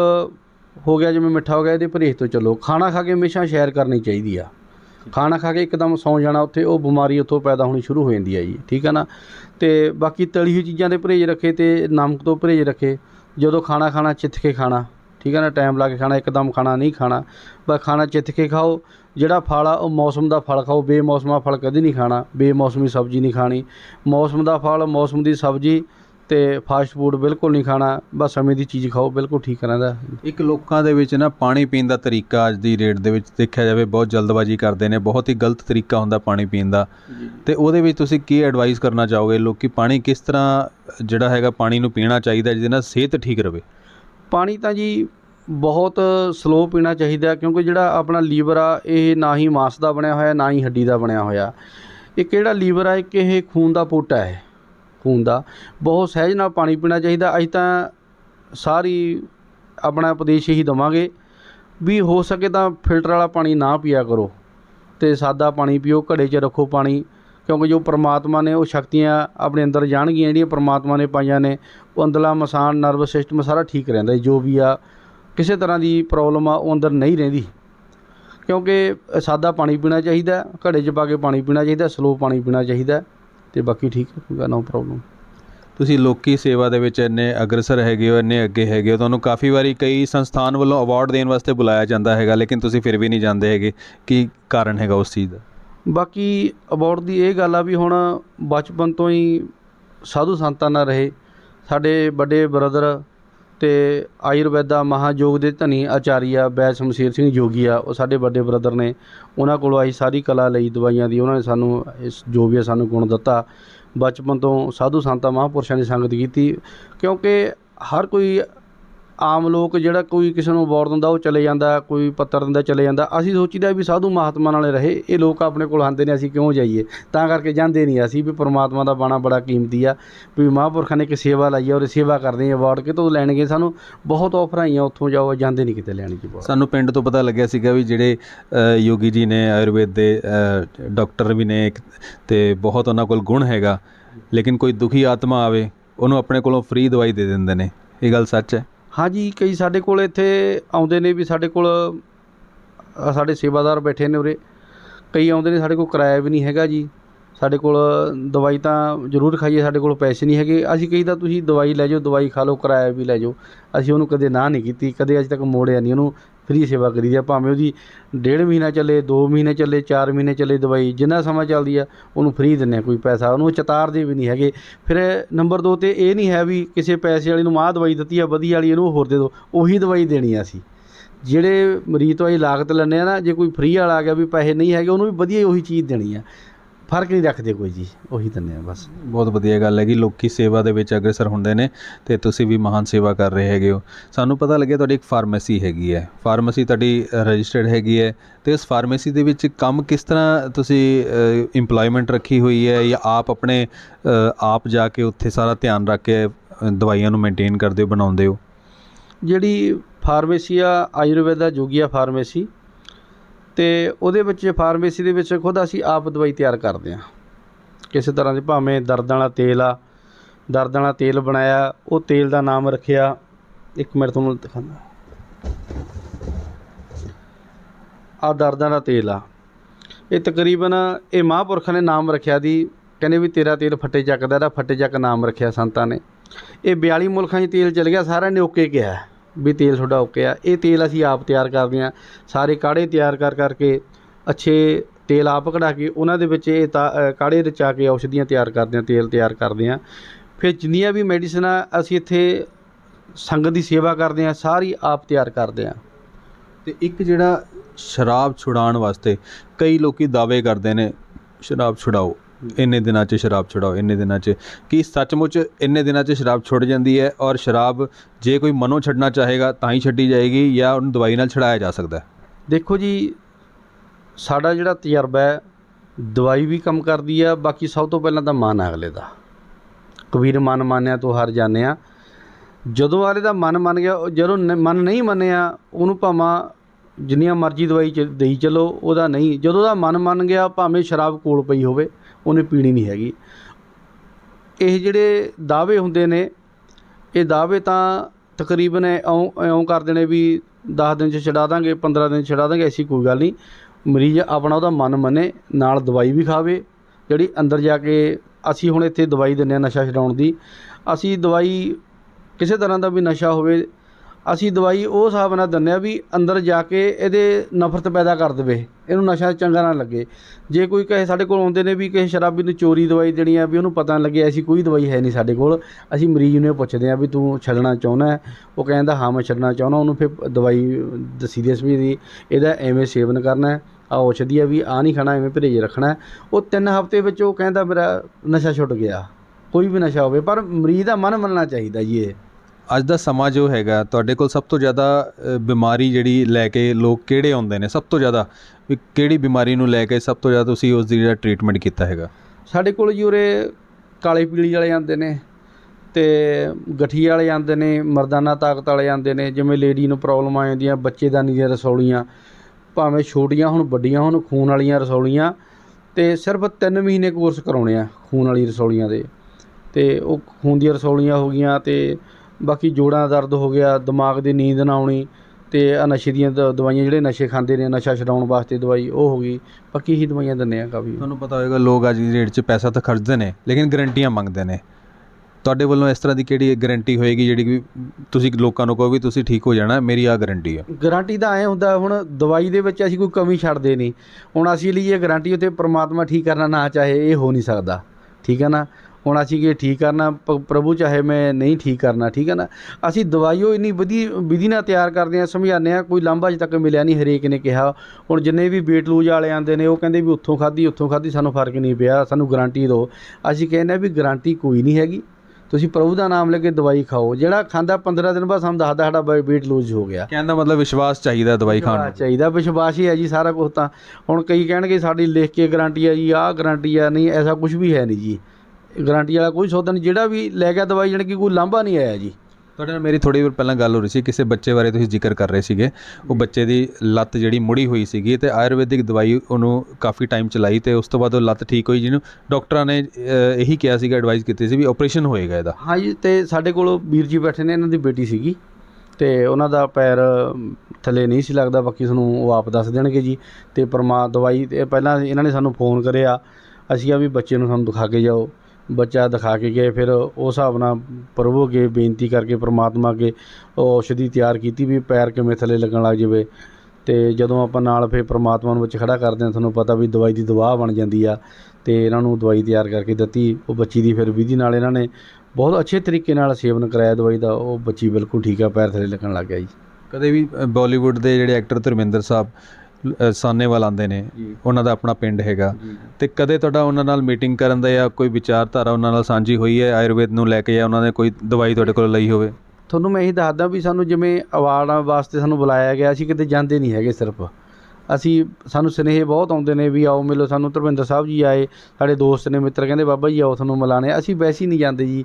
ਹੋ ਗਿਆ, ਜਿਵੇਂ ਮਿੱਠਾ ਹੋ ਗਿਆ, ਇਹਦੇ ਪਰਹੇਜ਼ ਤੋਂ ਚੱਲੋ। ਖਾਣਾ ਖਾ ਕੇ ਹਮੇਸ਼ਾ ਸ਼ੈਰ ਕਰਨੀ ਚਾਹੀਦੀ ਆ। ਖਾਣਾ ਖਾ ਕੇ ਇੱਕਦਮ ਸੌਂ ਜਾਣਾ, ਉੱਥੇ ਉਹ ਬਿਮਾਰੀ ਉੱਥੋਂ ਪੈਦਾ ਹੋਣੀ ਸ਼ੁਰੂ ਹੋ ਜਾਂਦੀ ਹੈ ਜੀ, ਠੀਕ ਹੈ ਨਾ? ਤੇ ਬਾਕੀ ਤਲੀ ਹੋਈ ਚੀਜ਼ਾਂ ਦੇ ਪਰਹੇਜ਼ ਰੱਖੇ ਤੇ ਨਮਕ ਤੋਂ ਪਰਹੇਜ਼ ਰੱਖੇ, ਜਦੋਂ ਖਾਣਾ ਖਾਣਾ, ਚਿੱਥ ਕੇ ਖਾਣਾ, ਠੀਕ ਹੈ ਨਾ? ਟਾਈਮ ਲਾ ਕੇ ਖਾਣਾ, ਇੱਕਦਮ ਖਾਣਾ ਨਹੀਂ ਖਾਣਾ, ਬਸ ਖਾਣਾ ਚਿੱਥ ਕੇ ਖਾਓ, ਜਿਹੜਾ ਫਲ ਆ ਉਹ ਮੌਸਮ ਦਾ ਫਲ ਖਾਓ, ਬੇਮੌਸਮਾ ਫਲ ਕਦੇ ਨਹੀਂ ਖਾਣਾ, ਬੇਮੌਸਮੀ ਸਬਜ਼ੀ ਨਹੀਂ ਖਾਣੀ, ਮੌਸਮ ਦਾ ਫਲ, ਮੌਸਮ ਦੀ ਸਬਜ਼ੀ ਤੇ ਫਾਸਟ ਫੂਡ ਬਿਲਕੁਲ ਨਹੀਂ ਖਾਣਾ ਬਸ ਸਮੇਂ ਦੀ ਚੀਜ਼ ਖਾਓ ਬਿਲਕੁਲ ਠੀਕ ਰਹਿੰਦਾ। ਇੱਕ ਲੋਕਾਂ ਦੇ ਵਿੱਚ ਨਾ ਪਾਣੀ ਪੀਣ ਦਾ ਤਰੀਕਾ ਅੱਜ ਦੀ ਰੇਟ ਦੇ ਵਿੱਚ ਦੇਖਿਆ ਜਾਵੇ ਬਹੁਤ ਜਲਦਬਾਜ਼ੀ ਕਰਦੇ ਨੇ ਬਹੁਤ ਹੀ ਗਲਤ ਤਰੀਕਾ ਹੁੰਦਾ ਪਾਣੀ ਪੀਣ ਦਾ। ਤੇ ਉਹਦੇ ਵਿੱਚ ਤੁਸੀਂ ਕੀ ਐਡਵਾਈਸ ਕਰਨਾ ਚਾਹੋਗੇ? ਲੋਕੀ ਪਾਣੀ ਕਿਸ ਤਰ੍ਹਾਂ ਜਿਹੜਾ ਹੈਗਾ ਪਾਣੀ ਨੂੰ ਪੀਣਾ ਚਾਹੀਦਾ ਜਿਹਦੇ ਨਾਲ ਸਿਹਤ ਠੀਕ ਰਵੇ? ਪਾਣੀ ਤਾਂ ਜੀ ਬਹੁਤ ਸਲੋ ਪੀਣਾ ਚਾਹੀਦਾ ਕਿਉਂਕਿ ਜਿਹੜਾ ਆਪਣਾ ਲੀਵਰ ਆ ਇਹ ਨਾ ਹੀ ਮਾਸ ਦਾ ਬਣਿਆ ਹੋਇਆ ਨਾ ਹੀ ਹੱਡੀ ਦਾ ਬਣਿਆ ਹੋਇਆ। ਇਹ ਕਿਹੜਾ ਲੀਵਰ ਆ? ਇੱਕ ਇਹ ਖੂਨ ਦਾ ਪੋਟਾ ਹੈ ਖੂਨ ਦਾ। ਬਹੁਤ ਸਹਿਜ ਨਾਲ ਪਾਣੀ ਪੀਣਾ ਚਾਹੀਦਾ। ਅਸੀਂ ਤਾਂ ਸਾਰੀ ਆਪਣਾ ਉਪਦੇਸ਼ ਹੀ ਦਵਾਂਗੇ ਵੀ ਹੋ ਸਕੇ ਤਾਂ ਫਿਲਟਰ ਵਾਲਾ ਪਾਣੀ ਨਾ ਪੀਆ ਕਰੋ ਤੇ ਸਾਦਾ ਪਾਣੀ ਪੀਓ, ਘੜੇ 'ਚ ਰੱਖੋ ਪਾਣੀ, ਕਿਉਂਕਿ ਜੋ ਪ੍ਰਮਾਤਮਾ ਨੇ ਉਹ ਸ਼ਕਤੀਆਂ ਆਪਣੇ ਅੰਦਰ ਜਾਣਗੀਆਂ, ਜਿਹੜੀਆਂ ਪ੍ਰਮਾਤਮਾ ਨੇ ਪਾਈਆਂ ਨੇ, ਉਹ ਅੰਦਰਲਾ ਮਸਾਨ ਨਰਵਸ ਸਿਸਟਮ ਸਾਰਾ ਠੀਕ ਰਹਿੰਦਾ ਜੋ ਵੀ ਆ, ਕਿਸੇ ਤਰ੍ਹਾਂ ਦੀ ਪ੍ਰੋਬਲਮ ਆ, ਉਹ ਅੰਦਰ ਨਹੀਂ ਰਹਿੰਦੀ। ਕਿਉਂਕਿ ਸਾਦਾ ਪਾਣੀ ਪੀਣਾ ਚਾਹੀਦਾ, ਘੜੇ 'ਚ ਪਾ ਕੇ ਪਾਣੀ ਪੀਣਾ ਚਾਹੀਦਾ, ਸਲੋ ਪਾਣੀ ਪੀਣਾ ਚਾਹੀਦਾ। ਤੇ ਬਾਕੀ ਠੀਕ ਹੈ ਨੋ ਪ੍ਰੋਬਲਮ ਤੁਸੀਂ ਲੋਕੀ ਸੇਵਾ ਦੇ ਵਿੱਚ ਇੰਨੇ ਅਗਰਸਰ ਹੈਗੇ ਹੋ, ਇੰਨੇ ਅੱਗੇ ਹੈਗੇ ਹੋ, ਤੁਹਾਨੂੰ ਕਾਫੀ ਵਾਰੀ ਕਈ ਸੰਸਥਾਨ ਵੱਲੋਂ ਅਵਾਰਡ ਦੇਣ ਵਾਸਤੇ ਬੁਲਾਇਆ ਜਾਂਦਾ ਹੈਗਾ, ਲੇਕਿਨ ਤੁਸੀਂ ਫਿਰ ਵੀ ਨਹੀਂ ਜਾਂਦੇ ਹੈਗੇ। ਕੀ ਕਾਰਨ ਹੈਗਾ ਉਸ ਚੀਜ਼ ਦਾ? ਬਾਕੀ ਅਵਾਰਡ ਦੀ ਇਹ ਗੱਲ ਆ ਵੀ ਹੁਣ ਬਚਪਨ ਤੋਂ ਹੀ ਸਾਧੂ ਸੰਤਾਂ ਨਾਲ ਰਹੇ। ਸਾਡੇ ਵੱਡੇ ਬ੍ਰਦਰ ਅਤੇ ਆਯੁਰਵੈਦਾ ਮਹਾਂਯੋਗ ਦੇ ਧਨੀ ਆਚਾਰੀਆ ਬੈਦ ਸ਼ਮਸ਼ੀਰ ਸਿੰਘ ਜੋਗੀ ਆ, ਉਹ ਸਾਡੇ ਵੱਡੇ ਬ੍ਰਦਰ ਨੇ। ਉਹਨਾਂ ਕੋਲੋਂ ਅਸੀਂ ਸਾਰੀ ਕਲਾ ਲਈ ਦਵਾਈਆਂ ਦੀ। ਉਹਨਾਂ ਨੇ ਸਾਨੂੰ ਇਸ ਜੋ ਵੀ ਆ ਸਾਨੂੰ ਗੁਣ ਦਿੱਤਾ। ਬਚਪਨ ਤੋਂ ਸਾਧੂ ਸੰਤਾਂ, ਮਹਾਂਪੁਰਸ਼ਾਂ ਦੀ ਸੰਗਤ ਕੀਤੀ। ਕਿਉਂਕਿ ਹਰ ਕੋਈ ਆਮ ਲੋਕ ਜਿਹੜਾ ਕੋਈ ਕਿਸੇ ਨੂੰ ਅਵਾਰਡ ਦਿੰਦਾ, ਉਹ ਚਲੇ ਜਾਂਦਾ, ਕੋਈ ਪੱਤਰ ਦਿੰਦਾ, ਚਲੇ ਜਾਂਦਾ। ਅਸੀਂ ਸੋਚੀਦਾ ਵੀ ਸਾਧੂ ਮਹਾਤਮਾ ਨਾਲੇ ਰਹੇ। ਇਹ ਲੋਕ ਆਪਣੇ ਕੋਲ ਆਉਂਦੇ ਨੇ, ਅਸੀਂ ਕਿਉਂ ਜਾਈਏ? ਤਾਂ ਕਰਕੇ ਜਾਂਦੇ ਨਹੀਂ ਅਸੀਂ ਵੀ ਪਰਮਾਤਮਾ ਦਾ ਬਾਣਾ ਬੜਾ ਕੀਮਤੀ ਆ, ਵੀ ਮਹਾਂਪੁਰਖਾਂ ਨੇ ਇੱਕ ਸੇਵਾ ਲਾਈ ਆ ਔਰ ਸੇਵਾ ਕਰਦੇ ਆ ਅਵਾਰਡ ਕਿਤੋਂ ਲੈਣਗੇ ਸਾਨੂੰ ਬਹੁਤ ਆਫਰਾਂ ਆਈਆਂ, ਉੱਥੋਂ ਜਾਓ, ਜਾਂਦੇ ਨਹੀਂ ਕਿਤੇ ਲੈਣ ਜੀ ਸਾਨੂੰ ਪਿੰਡ ਤੋਂ ਪਤਾ ਲੱਗਿਆ ਸੀਗਾ ਵੀ ਜਿਹੜੇ ਯੋਗੀ ਜੀ ਨੇ, ਆਯੁਰਵੇਦ ਦੇ ਡਾਕਟਰ ਵੀ ਨੇ ਇੱਕ, ਤੇ ਬਹੁਤ ਉਹਨਾਂ ਕੋਲ ਗੁਣ ਹੈਗਾ। ਲੇਕਿਨ ਕੋਈ ਦੁਖੀ ਆਤਮਾ ਆਵੇ, ਉਹਨੂੰ ਆਪਣੇ ਕੋਲੋਂ ਫ੍ਰੀ ਦਵਾਈ ਦੇ ਦਿੰਦੇ ਨੇ। ਇਹ ਗੱਲ ਸੱਚ ਹੈ। ਹਾਂਜੀ, ਕਈ ਸਾਡੇ ਕੋਲ ਇੱਥੇ ਆਉਂਦੇ ਨੇ ਵੀ ਸਾਡੇ ਕੋਲ ਸਾਡੇ ਸੇਵਾਦਾਰ ਬੈਠੇ ਨੇ ਉਰੇ। ਕਈ ਆਉਂਦੇ ਨੇ ਸਾਡੇ ਕੋਲ ਕਿਰਾਇਆ ਵੀ ਨਹੀਂ ਹੈਗਾ ਜੀ। ਸਾਡੇ ਕੋਲ ਦਵਾਈ ਤਾਂ ਜ਼ਰੂਰ ਖਾਈਏ, ਸਾਡੇ ਕੋਲ ਪੈਸੇ ਨਹੀਂ ਹੈਗੇ। ਅਸੀਂ ਕਹੀਦਾ ਤੁਸੀਂ ਦਵਾਈ ਲੈ ਜਾਓ, ਦਵਾਈ ਖਾ ਲਓ, ਕਿਰਾਇਆ ਵੀ ਲੈ ਜਾਓ। ਅਸੀਂ ਉਹਨੂੰ ਕਦੇ ਨਾ ਨਹੀਂ ਕੀਤੀ, ਕਦੇ ਅੱਜ ਤੱਕ ਮੋੜਿਆ ਨਹੀਂ। ਉਹਨੂੰ ਫ੍ਰੀ ਸੇਵਾ ਕਰੀਦੀ ਆ, ਭਾਵੇਂ ਉਹਦੀ ਡੇਢ ਮਹੀਨਾ ਚੱਲੇ 2 ਮਹੀਨੇ ਚੱਲੇ 4 ਮਹੀਨੇ ਚੱਲੇ ਦਵਾਈ, ਜਿੰਨਾ ਸਮਾਂ ਚੱਲਦੀ ਆ, ਉਹਨੂੰ ਫ੍ਰੀ ਦਿੰਨੇ ਆ ਕੋਈ ਪੈਸਾ, ਉਹਨੂੰ ਚਤਾਰਦੇ ਵੀ ਨਹੀਂ ਹੈਗੇ। ਫਿਰ ਨੰਬਰ 2 ਤੇ ਇਹ ਨਹੀਂ ਹੈ ਵੀ ਕਿਸੇ ਪੈਸੇ ਵਾਲੀ ਨੂੰ ਆਹ ਦਵਾਈ ਦਿੱਤੀ ਆ, ਵਧੀਆ ਵਾਲੀ ਇਹਨੂੰ ਹੋਰ ਦੇ ਦਿਓ ਉਹੀ ਦਵਾਈ ਦੇਣੀ ਆ ਅਸੀਂ। ਜਿਹੜੇ ਮਰੀਜ਼ ਤੋਂ ਅਸੀਂ ਲਾਗਤ ਲੈਂਦੇ ਆ ਨਾ, ਜੇ ਕੋਈ ਫ੍ਰੀ ਵਾਲਾ ਆ ਗਿਆ ਵੀ ਪੈਸੇ ਨਹੀਂ ਹੈਗੇ, ਉਹਨੂੰ ਵੀ ਵਧੀਆ ਉਹੀ ਚੀਜ਼ ਦੇਣੀ ਆ। ਫ਼ਰਕ ਨਹੀਂ ਰੱਖਦੇ ਕੋਈ ਜੀ ਉਹੀ ਦਿੰਦੇ ਆ ਬਸ। ਬਹੁਤ ਵਧੀਆ ਗੱਲ ਹੈ ਕਿ ਲੋਕੀ ਸੇਵਾ ਦੇ ਵਿੱਚ ਅਗਰਸਰ ਹੁੰਦੇ ਨੇ ਤੇ ਤੁਸੀਂ ਵੀ ਮਹਾਨ ਸੇਵਾ ਕਰ ਰਹੇ ਹੈਗੇ ਹੋ। ਸਾਨੂੰ ਪਤਾ ਲੱਗਿਆ ਤੁਹਾਡੀ ਇੱਕ ਫਾਰਮੇਸੀ ਹੈਗੀ ਹੈ। ਫਾਰਮੇਸੀ ਤੁਹਾਡੀ ਰਜਿਸਟਰਡ ਹੈਗੀ ਹੈ ਤੇ ਉਸ ਫਾਰਮੇਸੀ ਦੇ ਵਿੱਚ ਕੰਮ ਕਿਸ ਤਰ੍ਹਾਂ ਤੁਸੀਂ EMPLOYMENT ਰੱਖੀ ਹੋਈ ਹੈ ਜਾਂ ਆਪ ਆਪਣੇ ਆਪ ਜਾ ਕੇ ਉੱਥੇ ਸਾਰਾ ਧਿਆਨ ਰੱਖ ਕੇ ਦਵਾਈਆਂ ਨੂੰ ਮੇਨਟੇਨ ਕਰਦੇ ਹੋ ਬਣਾਉਂਦੇ ਹੋ? ਜਿਹੜੀ ਫਾਰਮੇਸੀ ਆ ਆਯੁਰਵੇਦਾ ਜੋਗੀਆ ਫਾਰਮੇਸੀ ਅਤੇ ਉਹਦੇ ਵਿੱਚ ਫਾਰਮੇਸੀ ਦੇ ਵਿੱਚ ਖੁਦ ਅਸੀਂ ਆਪ ਦਵਾਈ ਤਿਆਰ ਕਰਦੇ ਹਾਂ। ਕਿਸੇ ਤਰ੍ਹਾਂ ਦੇ ਭਾਵੇਂ ਦਰਦਾਂ ਵਾਲਾ ਤੇਲ ਆ, ਦਰਦਾਂ ਵਾਲਾ ਤੇਲ ਬਣਾਇਆ, ਉਹ ਤੇਲ ਦਾ ਨਾਮ ਰੱਖਿਆ। ਇੱਕ ਮਿੰਟ ਤੁਹਾਨੂੰ ਦਿਖਾਉਂਦਾ। ਆ ਦਰਦਾਂ ਦਾ ਤੇਲ ਆ। ਇਹ ਤਕਰੀਬਨ ਇਹ ਮਹਾਂਪੁਰਖਾਂ ਨੇ ਨਾਮ ਰੱਖਿਆ ਦੀ ਕਹਿੰਦੇ ਵੀ ਤੇਰਾ ਤੇਲ ਫੱਟੇ ਚੱਕਦਾ, ਇਹਦਾ ਫੱਟੇ ਚੱਕ ਨਾਮ ਰੱਖਿਆ ਸੰਤਾਂ ਨੇ। ਇਹ 42 ਮੁਲਕਾਂ 'ਚ ਤੇਲ ਚੱਲ ਗਿਆ, ਸਾਰਿਆਂ ਨੇ ਓਕੇ ਕਿਹਾ। ਵੀ ਤੇਲ ਤੁਹਾਡਾ ਓਕੇ ਆ। ਇਹ ਤੇਲ ਅਸੀਂ ਆਪ ਤਿਆਰ ਕਰਦੇ ਹਾਂ। ਸਾਰੇ ਕਾੜੇ ਤਿਆਰ ਕਰ ਕਰਕੇ ਅੱਛੇ ਤੇਲ ਆਪ ਕਢਾ ਕੇ ਉਹਨਾਂ ਦੇ ਵਿੱਚ ਇਹ ਤਾਂ ਕਾੜੇ ਰਚਾ ਕੇ ਔਸ਼ਧੀਆਂ ਤਿਆਰ ਕਰਦੇ ਹਾਂ, ਤੇਲ ਤਿਆਰ ਕਰਦੇ ਹਾਂ। ਫਿਰ ਜਿੰਨੀਆਂ ਵੀ ਮੈਡੀਸਨਾਂ ਅਸੀਂ ਇੱਥੇ ਸੰਗਤ ਦੀ ਸੇਵਾ ਕਰਦੇ ਹਾਂ, ਸਾਰੀ ਆਪ ਤਿਆਰ ਕਰਦੇ ਹਾਂ। ਤੇ ਇੱਕ ਜਿਹੜਾ ਸ਼ਰਾਬ ਛੁਡਾਉਣ ਵਾਸਤੇ ਕਈ ਲੋਕੀ ਦਾਅਵੇ ਕਰਦੇ ਨੇ, ਸ਼ਰਾਬ ਛੁਡਾਓ। ਇੰਨੇ ਦਿਨਾਂ 'ਚ ਸ਼ਰਾਬ ਛੁਡਾਓ, ਇੰਨੇ ਦਿਨਾਂ 'ਚ। ਕੀ ਸੱਚਮੁੱਚ ਇੰਨੇ ਦਿਨਾਂ 'ਚ ਸ਼ਰਾਬ ਛੁੱਟ ਜਾਂਦੀ ਹੈ ਔਰ ਸ਼ਰਾਬ ਜੇ ਕੋਈ ਮਨੋਂ ਛੱਡਣਾ ਚਾਹੇਗਾ ਤਾਂ ਹੀ ਛੱਡੀ ਜਾਏਗੀ ਜਾਂ ਉਹਨੂੰ ਦਵਾਈ ਨਾਲ ਛੁਡਾਇਆ ਜਾ ਸਕਦਾ ਹੈ? ਦੇਖੋ ਜੀ, ਸਾਡਾ ਜਿਹੜਾ ਤਜਰਬਾ ਹੈ, ਦਵਾਈ ਵੀ ਕੰਮ ਕਰਦੀ ਆ, ਬਾਕੀ ਸਭ ਤੋਂ ਪਹਿਲਾਂ ਤਾਂ ਮਨ ਆ ਅਗਲੇ ਦਾ। ਕਬੀਰ ਮਨ ਮਾਨਿਆ ਤੋਂ ਹਰ ਜਾਂਦੇ ਆ ਜਦੋਂ ਵਾਲੇ ਦਾ ਮਨ ਮੰਨ ਗਿਆ ਉਹ ਜਦੋਂ ਨ- ਮਨ ਨਹੀਂ ਮੰਨਿਆ, ਉਹਨੂੰ ਭਾਵਾਂ ਜਿੰਨੀਆਂ ਮਰਜ਼ੀ ਦਵਾਈ ਚ ਦੇਈ ਚੱਲੋ, ਉਹਦਾ ਨਹੀਂ। ਜਦੋਂ ਉਹਦਾ ਮਨ ਮੰਨ ਗਿਆ, ਭਾਵੇਂ ਸ਼ਰਾਬ ਕੋਲ ਪਈ ਹੋਵੇ, ਉਹਨੇ ਪੀਣੀ ਨਹੀਂ ਹੈਗੀ। ਇਹ ਜਿਹੜੇ ਦਾਅਵੇ ਹੁੰਦੇ ਨੇ, ਇਹ ਦਾਅਵੇ ਤਾਂ ਤਕਰੀਬਨ ਇਉਂ ਇਉਂ ਕਰਦੇ ਨੇ ਵੀ 10 ਦਿਨ ਚ ਛਡਾ ਦਾਂਗੇ 15 ਦਿਨ ਛਡਾ ਦਾਂਗੇ, ਐਸੀ ਕੋਈ ਗੱਲ ਨਹੀਂ। ਮਰੀਜ਼ ਆਪਣਾ ਉਹਦਾ ਮਨ ਮੰਨੇ, ਨਾਲ ਦਵਾਈ ਵੀ ਖਾਵੇ। ਜਿਹੜੀ ਅੰਦਰ ਜਾ ਕੇ ਅਸੀਂ ਹੁਣ ਇੱਥੇ ਦਵਾਈ ਦਿੰਦੇ ਹਾਂ ਨਸ਼ਾ ਛਡਾਉਣ ਦੀ, ਅਸੀਂ ਦਵਾਈ ਕਿਸੇ ਤਰ੍ਹਾਂ ਦਾ ਵੀ ਨਸ਼ਾ ਹੋਵੇ ਅਸੀਂ ਦਵਾਈ ਉਹ ਹਿਸਾਬ ਨਾਲ ਦਿੰਦੇ ਹਾਂ ਵੀ ਅੰਦਰ ਜਾ ਕੇ ਇਹਦੇ ਨਫ਼ਰਤ ਪੈਦਾ ਕਰ ਦੇਵੇ, ਇਹਨੂੰ ਨਸ਼ਾ ਚੰਗਾ ਨਾ ਲੱਗੇ। ਜੇ ਕੋਈ ਕਹੇ ਸਾਡੇ ਕੋਲ ਆਉਂਦੇ ਨੇ ਵੀ ਕਿਸੇ ਸ਼ਰਾਬੀ ਨੂੰ ਚੋਰੀ ਦਵਾਈ ਦੇਣੀ ਆ ਵੀ ਉਹਨੂੰ ਪਤਾ ਨਾ ਲੱਗੇ, ਐਸੀ ਕੋਈ ਦਵਾਈ ਹੈ ਨਹੀਂ ਸਾਡੇ ਕੋਲ। ਅਸੀਂ ਮਰੀਜ਼ ਨੂੰ ਇਹ ਪੁੱਛਦੇ ਆ ਵੀ ਤੂੰ ਛੱਡਣਾ ਚਾਹੁੰਦਾ ਉਹ ਕਹਿੰਦਾ, ਹਾਂ, ਮੈਂ ਛੱਡਣਾ ਚਾਹੁੰਦਾ, ਉਹਨੂੰ ਫਿਰ ਦਵਾਈ ਦੱਸੀ ਦੀ ਵੀ ਦੀ, ਇਹਦਾ ਐਵੇਂ ਸੇਵਨ ਕਰਨਾ ਹੈ। ਆ ਔਸ਼ਧੀ ਆ ਵੀ ਆ ਨਹੀਂ ਖਾਣਾ, ਐਵੇਂ ਪਰਹੇਜ਼ ਰੱਖਣਾ ਉਹ ਤਿੰਨ ਹਫ਼ਤੇ ਵਿੱਚ ਉਹ ਕਹਿੰਦਾ ਮੇਰਾ ਨਸ਼ਾ ਛੁੱਟ ਗਿਆ। ਕੋਈ ਵੀ ਨਸ਼ਾ ਹੋਵੇ, ਪਰ ਮਰੀਜ਼ ਦਾ ਮਨ ਮੰਨਣਾ ਚਾਹੀਦਾ ਜੀ ਇਹ। ਅੱਜ ਦਾ ਸਮਾਂ ਜੋ ਹੈਗਾ, ਤੁਹਾਡੇ ਕੋਲ ਸਭ ਤੋਂ ਜ਼ਿਆਦਾ ਬਿਮਾਰੀ ਜਿਹੜੀ ਲੈ ਕੇ ਲੋਕ ਕਿਹੜੇ ਆਉਂਦੇ ਨੇ? ਸਭ ਤੋਂ ਜ਼ਿਆਦਾ, ਵੀ ਕਿਹੜੀ ਬਿਮਾਰੀ ਨੂੰ ਲੈ ਕੇ ਸਭ ਤੋਂ ਜ਼ਿਆਦਾ ਤੁਸੀਂ ਉਸ ਦੀ ਜਿਹੜਾ ਟ੍ਰੀਟਮੈਂਟ ਕੀਤਾ ਹੈਗਾ? ਸਾਡੇ ਕੋਲ ਜੀ ਉਰੇ ਕਾਲੇ ਪੀਲੀ ਵਾਲੇ ਆਉਂਦੇ ਨੇ ਤੇ ਗਠੀਏ ਵਾਲੇ ਆਉਂਦੇ ਨੇ, ਮਰਦਾਨਾ ਤਾਕਤ ਵਾਲੇ ਆਉਂਦੇ ਨੇ, ਜਿਵੇਂ ਲੇਡੀ ਨੂੰ ਪ੍ਰੋਬਲਮ ਆ ਜਾਂਦੀਆਂ ਬੱਚੇਦਾਨੀ ਦੀਆਂ ਰਸੌਲੀਆਂ, ਭਾਵੇਂ ਛੋਟੀਆਂ ਹੁਣ, ਵੱਡੀਆਂ ਹੁਣ, ਖੂਨ ਵਾਲੀਆਂ ਰਸੌਲੀਆਂ ਤੇ ਸਿਰਫ 3 ਮਹੀਨੇ ਕੋਰਸ ਕਰਾਉਣੇ ਆ ਖੂਨ ਵਾਲੀ ਰਸੌਲੀਆਂ ਦੇ ਤੇ ਉਹ ਖੂਨ ਦੀਆਂ ਰਸੌਲੀਆਂ ਹੋ ਗਈਆਂ ਤੇ ਬਾਕੀ ਜੋੜਾਂ ਦਾ ਦਰਦ ਹੋ ਗਿਆ ਦਿਮਾਗ ਦੀ ਨੀਂਦ ਨਾ ਆਉਣੀ ਤੇ ਆ ਨਸ਼ੇ ਦੀਆਂ ਦ- ਦਵਾਈਆਂ ਜਿਹੜੇ ਨਸ਼ੇ ਖਾਂਦੇ ਨੇ ਨਸ਼ਾ ਛਡਾਉਣ ਵਾਸਤੇ ਦਵਾਈ ਉਹ ਹੋ ਗਈ ਬਾਕੀ ਹੀ ਦਵਾਈਆਂ ਦਿੰਦੇ ਆ ਕਾਫੀ। ਤੁਹਾਨੂੰ ਪਤਾ ਹੋਵੇਗਾ ਲੋਕ ਅੱਜ ਦੀ ਡੇਟ 'ਚ ਪੈਸਾ ਤਾਂ ਖਰਚਦੇ ਨੇ ਲੇਕਿਨ ਗਰੰਟੀਆਂ ਮੰਗਦੇ ਨੇ। ਤੁਹਾਡੇ ਵੱਲੋਂ ਇਸ ਤਰ੍ਹਾਂ ਦੀ ਕਿਹੜੀ ਗਾਰੰਟੀ ਹੋਏਗੀ ਜਿਹੜੀ ਕਿ ਤੁਸੀਂ ਲੋਕਾਂ ਨੂੰ ਕਹੋ ਵੀ ਤੁਸੀਂ ਠੀਕ ਹੋ ਜਾਣਾ ਮੇਰੀ ਆ ਗਾਰੰਟੀ ਹੈ ਗਾਰੰਟੀ ਤਾਂ ਐ ਹੁੰਦਾ ਹੁਣ ਦਵਾਈ ਦੇ ਵਿੱਚ ਅਸੀਂ ਕੋਈ ਕਮੀ ਛੱਡਦੇ ਨਹੀਂ। ਹੁਣ ਅਸੀਂ ਲਈਏ ਗਾਰੰਟੀ ਉੱਤੇ ਪ੍ਰਮਾਤਮਾ ਠੀਕ ਕਰਨਾ ਨਾ ਚਾਹੇ ਇਹ ਹੋ ਨਹੀਂ ਸਕਦਾ। ਠੀਕ ਹੈ ਨਾ? ਹੁਣ ਅਸੀਂ ਕੀ ਠੀਕ ਕਰਨਾ ਪ੍ਰਭੂ ਚਾਹੇ ਮੈਂ ਨਹੀਂ ਠੀਕ ਕਰਨਾ ਠੀਕ ਹੈ ਨਾ? ਅਸੀਂ ਦਵਾਈ ਉਹ ਇੰਨੀ ਵਧੀ ਵਿਧੀ ਨਾਲ ਤਿਆਰ ਕਰਦੇ ਹਾਂ ਸਮਝਾਉਂਦੇ ਹਾਂ ਕੋਈ ਲਾਂਭਾ ਅਜੇ ਤੱਕ ਮਿਲਿਆ ਨਹੀਂ ਹਰੇਕ ਨੇ ਕਿਹਾ। ਹੁਣ ਜਿੰਨੇ ਵੀ ਵੇਟ ਲੂਜ ਵਾਲੇ ਆਉਂਦੇ ਨੇ ਉਹ ਕਹਿੰਦੇ ਵੀ ਉੱਥੋਂ ਖਾਧੀ ਉੱਥੋਂ ਖਾਧੀ ਸਾਨੂੰ ਫ਼ਰਕ ਨਹੀਂ ਪਿਆ ਸਾਨੂੰ ਗਾਰੰਟੀ ਦਿਓ। ਅਸੀਂ ਕਹਿੰਦੇ ਵੀ ਗਾਰੰਟੀ ਕੋਈ ਨਹੀਂ ਹੈਗੀ। ਤੁਸੀਂ ਪ੍ਰਭੂ ਦਾ ਨਾਮ ਲੈ ਕੇ ਦਵਾਈ ਖਾਓ। ਜਿਹੜਾ ਖਾਂਦਾ 15 ਦਿਨ ਬਾਅਦ ਸਾਨੂੰ ਦੱਸਦਾ ਸਾਡਾ weight lose ਹੋ ਗਿਆ। ਕਹਿਣ ਦਾ ਮਤਲਬ ਵਿਸ਼ਵਾਸ ਚਾਹੀਦਾ ਦਵਾਈ ਖਾਣ ਨੂੰ। ਚਾਹੀਦਾ ਵਿਸ਼ਵਾਸ ਹੀ ਹੈ ਜੀ ਸਾਰਾ ਕੁਝ ਤਾਂ। ਹੁਣ ਕਈ ਕਹਿਣਗੇ ਸਾਡੀ ਲਿਖ ਕੇ ਗਾਰੰਟੀ ਹੈ ਜੀ ਆਹ ਗਾਰੰਟੀ ਆ ਨਹੀਂ ਐਸਾ ਕੁਝ ਵੀ ਹੈ ਨਹੀਂ ਜੀ। ਗਾਰੰਟੀ ਵਾਲਾ ਕੋਈ ਸੌਦਾ ਨਹੀਂ ਜਿਹੜਾ ਵੀ ਲੈ ਗਿਆ ਦਵਾਈ ਜਾਣੀ ਕਿ ਕੋਈ ਲਾਂਭਾ ਨਹੀਂ ਆਇਆ ਜੀ। ਤੁਹਾਡੇ ਨਾਲ ਮੇਰੀ ਥੋੜੀ ਦੇਰ ਪਹਿਲਾਂ ਗੱਲ ਹੋ ਰਹੀ ਸੀ ਕਿਸੇ ਬੱਚੇ ਬਾਰੇ ਤੁਸੀਂ ਜ਼ਿਕਰ ਕਰ ਰਹੇ ਸੀਗੇ। ਉਹ ਬੱਚੇ ਦੀ ਲੱਤ ਜਿਹੜੀ ਮੁੜੀ ਹੋਈ ਸੀਗੀ ਤੇ ਆਯੁਰਵੈਦਿਕ ਦਵਾਈ ਉਹਨੂੰ ਕਾਫੀ ਟਾਈਮ ਚਲਾਈ ਤੇ ਉਸ ਤੋਂ ਬਾਅਦ ਉਹ ਲੱਤ ਠੀਕ ਹੋਈ ਜਿਹਨੂੰ ਡਾਕਟਰਾਂ ਨੇ ਇਹੀ ਕਿਹਾ ਸੀਗਾ ਐਡਵਾਈਸ ਕੀਤੀ ਸੀ ਵੀ ਆਪਰੇਸ਼ਨ ਹੋਏਗਾ ਇਹਦਾ। ਹਾਂ ਜੀ ਤੇ ਸਾਡੇ ਕੋਲ ਵੀਰ ਜੀ ਬੈਠੇ ਨੇ ਇਹਨਾਂ ਦੀ ਬੇਟੀ ਸੀਗੀ। ਤੇ ਉਹਨਾਂ ਦਾ ਪੈਰ ਥੱਲੇ ਨਹੀਂ ਸੀ ਲੱਗਦਾ ਬਾਕੀ ਤੁਹਾਨੂੰ ਉਹ ਆਪ ਦੱਸ ਦੇਣਗੇ ਜੀ। ਤੇ ਪਰਮਾ ਦਵਾਈ ਤੇ ਪਹਿਲਾਂ ਇਹਨਾਂ ਨੇ ਸਾਨੂੰ ਫੋਨ ਕਰਿਆ ਅਸੀਂ ਆ ਵੀ ਬੱਚੇ ਨੂੰ ਸਾਨੂੰ ਦਿਖਾ ਕੇ ਜਾਓ। ਬੱਚਾ ਦਿਖਾ ਕੇ ਗਏ ਫਿਰ ਉਸ ਹਿਸਾਬ ਨਾਲ ਪ੍ਰਭੂ ਅੱਗੇ ਬੇਨਤੀ ਕਰਕੇ ਪਰਮਾਤਮਾ ਅੱਗੇ ਉਹ ਔਸ਼ਧੀ ਤਿਆਰ ਕੀਤੀ ਵੀ ਪੈਰ ਕਿਵੇਂ ਥੱਲੇ ਲੱਗਣ ਲੱਗ ਜਾਵੇ। ਅਤੇ ਜਦੋਂ ਆਪਾਂ ਨਾਲ ਫਿਰ ਪਰਮਾਤਮਾ ਨੂੰ ਵਿੱਚ ਖੜ੍ਹਾ ਕਰਦੇ ਹਾਂ ਤੁਹਾਨੂੰ ਪਤਾ ਵੀ ਦਵਾਈ ਦੀ ਦਵਾ ਬਣ ਜਾਂਦੀ ਆ ਅਤੇ ਇਹਨਾਂ ਨੂੰ ਦਵਾਈ ਤਿਆਰ ਕਰਕੇ ਦਿੱਤੀ। ਉਹ ਬੱਚੀ ਦੀ ਫਿਰ ਵਿਧੀ ਨਾਲ ਇਹਨਾਂ ਨੇ ਬਹੁਤ ਅੱਛੇ ਤਰੀਕੇ ਨਾਲ ਸੇਵਨ ਕਰਾਇਆ ਦਵਾਈ ਦਾ। ਉਹ ਬੱਚੀ ਬਿਲਕੁਲ ਠੀਕ ਆ ਪੈਰ ਥੱਲੇ ਲੱਗਣ ਲੱਗ ਗਿਆ ਜੀ। ਕਦੇ ਵੀ ਅ, ਬਾਲੀਵੁੱਡ ਦੇ ਜਿਹੜੇ ਐਕਟਰ ਧਰਮਿੰਦਰ ਸਾਹਿਬ ਅ, ਸਾਹਨੇਵਾਲ ਆਉਂਦੇ ਨੇ ਉਹਨਾਂ ਦਾ ਆਪਣਾ ਪਿੰਡ ਹੈਗਾ। ਤੇ ਕਦੇ ਤੁਹਾਡਾ ਉਹਨਾਂ ਨਾਲ ਮੀਟਿੰਗ ਕਰਨ ਦਾ ਜਾਂ ਕੋਈ ਵਿਚਾਰਧਾਰਾ ਉਹਨਾਂ ਨਾਲ ਸਾਂਝੀ ਹੋਈ ਹੈ ਆਯੁਰਵੇਦ ਨੂੰ ਲੈ ਕੇ ਜਾਂ ਉਹਨਾਂ ਨੇ ਕੋਈ ਦਵਾਈ ਤੁਹਾਡੇ ਕੋਲ ਲਈ ਹੋਵੇ? ਤੁਹਾਨੂੰ ਮੈਂ ਇਹੀ ਦੱਸਦਾ ਵੀ ਸਾਨੂੰ ਜਿਵੇਂ ਅਵਾਰਡਾਂ ਵਾਸਤੇ ਸਾਨੂੰ ਬੁਲਾਇਆ ਗਿਆ ਅਸੀਂ ਕਿਤੇ ਜਾਂਦੇ ਨਹੀਂ ਹੈਗੇ ਸਿਰਫ। ਅਸੀਂ ਸਾਨੂੰ ਸੁਨੇਹੇ ਬਹੁਤ ਆਉਂਦੇ ਨੇ ਵੀ ਆਓ ਮਿਲੋ ਸਾਨੂੰ ਧਰਮਿੰਦਰ ਸਾਹਿਬ ਜੀ ਆਏ ਸਾਡੇ ਦੋਸਤ ਨੇ ਮਿੱਤਰ ਕਹਿੰਦੇ ਬਾਬਾ ਜੀ ਆਓ ਤੁਹਾਨੂੰ ਮਿਲਾਣੇ ਅਸੀਂ ਵੈਸੇ ਹੀ ਨਹੀਂ ਜਾਂਦੇ ਜੀ।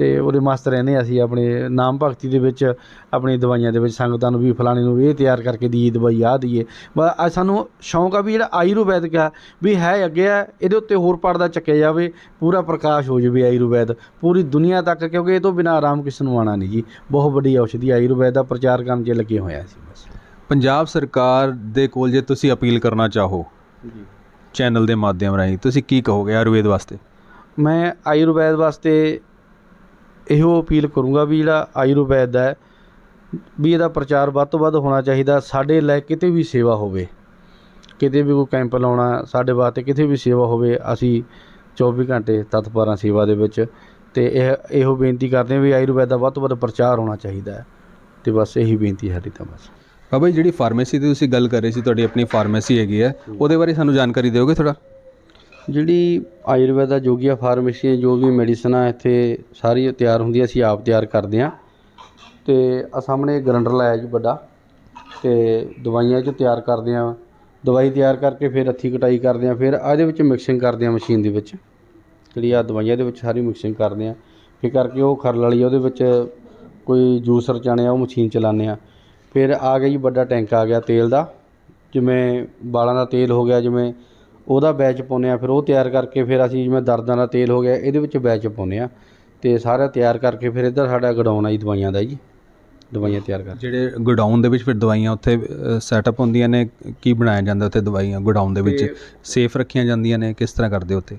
ਤੇ ਉਹਦੇ ਮਸਤ ਰਹਿੰਦੇ ਹਾਂ ਅਸੀਂ ਆਪਣੇ ਨਾਮ ਭਗਤੀ ਦੇ ਵਿੱਚ ਆਪਣੀ ਦਵਾਈਆਂ ਦੇ ਵਿੱਚ ਸੰਗਤਾਂ ਨੂੰ ਵੀ ਫਲਾਣੇ ਨੂੰ ਵੀ ਇਹ ਤਿਆਰ ਕਰਕੇ ਦਈਏ ਦਵਾਈ ਆਹ ਦਈਏ। ਬਸ ਸਾਨੂੰ ਸ਼ੌਂਕ ਆ ਵੀ ਜਿਹੜਾ ਆਯੁਰਵੈਦਿਕ ਆ ਵੀ ਹੈ ਅੱਗੇ ਆ ਇਹਦੇ ਉੱਤੇ ਹੋਰ ਪਰਦਾ ਚੱਕਿਆ ਜਾਵੇ ਪੂਰਾ ਪ੍ਰਕਾਸ਼ ਹੋ ਜਾਵੇ ਆਯੁਰਵੈਦ ਪੂਰੀ ਦੁਨੀਆ ਤੱਕ ਕਿਉਂਕਿ ਇਹ ਤੋਂ ਬਿਨਾਂ ਆਰਾਮ ਕਿਸੇ ਨੂੰ ਆਉਣਾ ਨਹੀਂ ਜੀ। ਬਹੁਤ ਵੱਡੀ ਔਸ਼ਧੀ ਆਯੁਰਵੈਦ ਦਾ ਪ੍ਰਚਾਰ ਕਰਨ 'ਚ ਲੱਗੇ ਹੋਏ ਆ ਸੀ ਬਸ। ਪੰਜਾਬ ਸਰਕਾਰ ਦੇ ਕੋਲ ਜੇ ਤੁਸੀਂ ਅਪੀਲ ਕਰਨਾ ਚਾਹੋ ਜੀ। ਚੈਨਲ ਦੇ ਮਾਧਿਅਮ ਰਾਹੀਂ ਤੁਸੀਂ ਕੀ ਕਹੋਗੇ ਆਯੁਰਵੇਦ ਵਾਸਤੇ? ਮੈਂ ਆਯੁਰਵੈਦ ਵਾਸਤੇ ਇਹੋ ਅਪੀਲ ਕਰੂੰਗਾ ਵੀ ਜਿਹੜਾ ਆਯੁਰਵੈਦ ਹੈ, ਵੀ ਇਹਦਾ ਪ੍ਰਚਾਰ ਵੱਧ ਤੋਂ ਵੱਧ ਹੋਣਾ ਚਾਹੀਦਾ, ਸਾਡੇ ਲੈ ਕਿਤੇ ਵੀ ਸੇਵਾ ਹੋਵੇ। ਕਿਤੇ ਵੀ ਕੋਈ ਕੈਂਪ ਲਾਉਣਾ ਸਾਡੇ ਵਾਸਤੇ ਕਿਤੇ ਵੀ ਸੇਵਾ ਹੋਵੇ, ਅਸੀਂ 24 ਘੰਟੇ ਤਤਪਰ ਹਾਂ ਸੇਵਾ ਦੇ ਵਿੱਚ ਅਤੇ ਇਹ, ਇਹੋ ਬੇਨਤੀ ਕਰਦੇ ਹਾਂ ਵੀ ਆਯੁਰਵੈਦ ਦਾ ਵੱਧ ਤੋਂ ਵੱਧ ਪ੍ਰਚਾਰ ਹੋਣਾ ਚਾਹੀਦਾ ਹੈ। ਅਤੇ ਬਸ ਇਹੀ ਬੇਨਤੀ ਸਾਡੀ ਤਾਂ ਬਸ। ਬਾਬਾ ਜੀ, ਜਿਹੜੀ ਫਾਰਮੇਸੀ ਦੀ ਤੁਸੀਂ ਗੱਲ ਕਰ ਰਹੇ ਸੀ, ਤੁਹਾਡੀ ਆਪਣੀ ਫਾਰਮੇਸੀ ਹੈਗੀ ਹੈ, ਉਹਦੇ ਬਾਰੇ ਸਾਨੂੰ ਜਾਣਕਾਰੀ ਦਿਓਗੇ ਥੋੜ੍ਹਾ? ਜਿਹੜੀ ਆਯੁਰਵੈਦਾ ਜੋਗੀਆ ਫਾਰਮੇਸੀ ਜੋ ਵੀ ਮੈਡੀਸਨ ਆ, ਇੱਥੇ ਸਾਰੀ ਤਿਆਰ ਹੁੰਦੀ ਅਸੀਂ ਆਪ ਤਿਆਰ ਕਰਦੇ ਹਾਂ ਅਤੇ ਆ ਸਾਹਮਣੇ ਗਰੰਡਰ ਲਾਇਆ ਜੀ ਵੱਡਾ ਅਤੇ ਦਵਾਈਆਂ ਚ ਤਿਆਰ ਕਰਦੇ ਹਾਂ ਦਵਾਈ ਤਿਆਰ ਕਰਕੇ ਫਿਰ ਹੱਥੀਂ ਕਟਾਈ ਕਰਦੇ ਹਾਂ ਫਿਰ ਇਹਦੇ ਵਿੱਚ ਮਿਕਸਿੰਗ ਕਰਦੇ ਹਾਂ ਮਸ਼ੀਨ ਦੇ ਵਿੱਚ। ਜਿਹੜੀ ਆ ਦਵਾਈਆਂ ਦੇ ਵਿੱਚ ਸਾਰੀ ਮਿਕਸਿੰਗ ਕਰਦੇ ਹਾਂ ਫਿਰ ਕਰਕੇ ਉਹ ਖਰਲ ਵਾਲੀ ਉਹਦੇ ਵਿੱਚ ਕੋਈ ਜੂਸਰ ਚਾਣੇ ਆ, ਉਹ ਮਸ਼ੀਨ ਚਲਾਉਂਦੇ ਹਾਂ ਫਿਰ ਆ ਗਿਆ ਜੀ ਵੱਡਾ ਟੈਂਕ ਆ ਗਿਆ ਤੇਲ ਦਾ, ਜਿਵੇਂ ਵਾਲਾਂ ਦਾ ਤੇਲ ਹੋ ਗਿਆ, ਜਿਵੇਂ ਉਹਦਾ ਬੈਚ ਪਾਉਂਦੇ ਆ ਫਿਰ ਉਹ ਤਿਆਰ ਕਰਕੇ ਫਿਰ ਅਸੀਂ ਜਿਵੇਂ ਦਰਦਾਂ ਦਾ ਤੇਲ ਹੋ ਗਿਆ ਇਹਦੇ ਵਿੱਚ ਬੈਚ ਪਾਉਂਦੇ ਆ ਤੇ ਸਾਰਾ ਤਿਆਰ ਕਰਕੇ ਫਿਰ ਇੱਧਰ ਸਾਡਾ ਗਡਾਉਣ ਆ ਜੀ ਦਵਾਈਆਂ ਦਾ ਜੀ। ਦਵਾਈਆਂ ਤਿਆਰ ਕਰ ਜਿਹੜੇ ਗੋਡਾਊਨ ਦੇ ਵਿੱਚ ਫਿਰ ਦਵਾਈਆਂ ਉੱਥੇ ਸੈਟਅਪ ਹੁੰਦੀਆਂ ਨੇ ਕੀ ਬਣਾਇਆ ਜਾਂਦਾ ਉੱਥੇ ਦਵਾਈਆਂ ਗੋਡਾਊਨ ਦੇ ਵਿੱਚ? ਸੇਫ ਰੱਖੀਆਂ ਜਾਂਦੀਆਂ ਨੇ ਕਿਸ ਤਰ੍ਹਾਂ ਕਰਦੇ ਉੱਥੇ?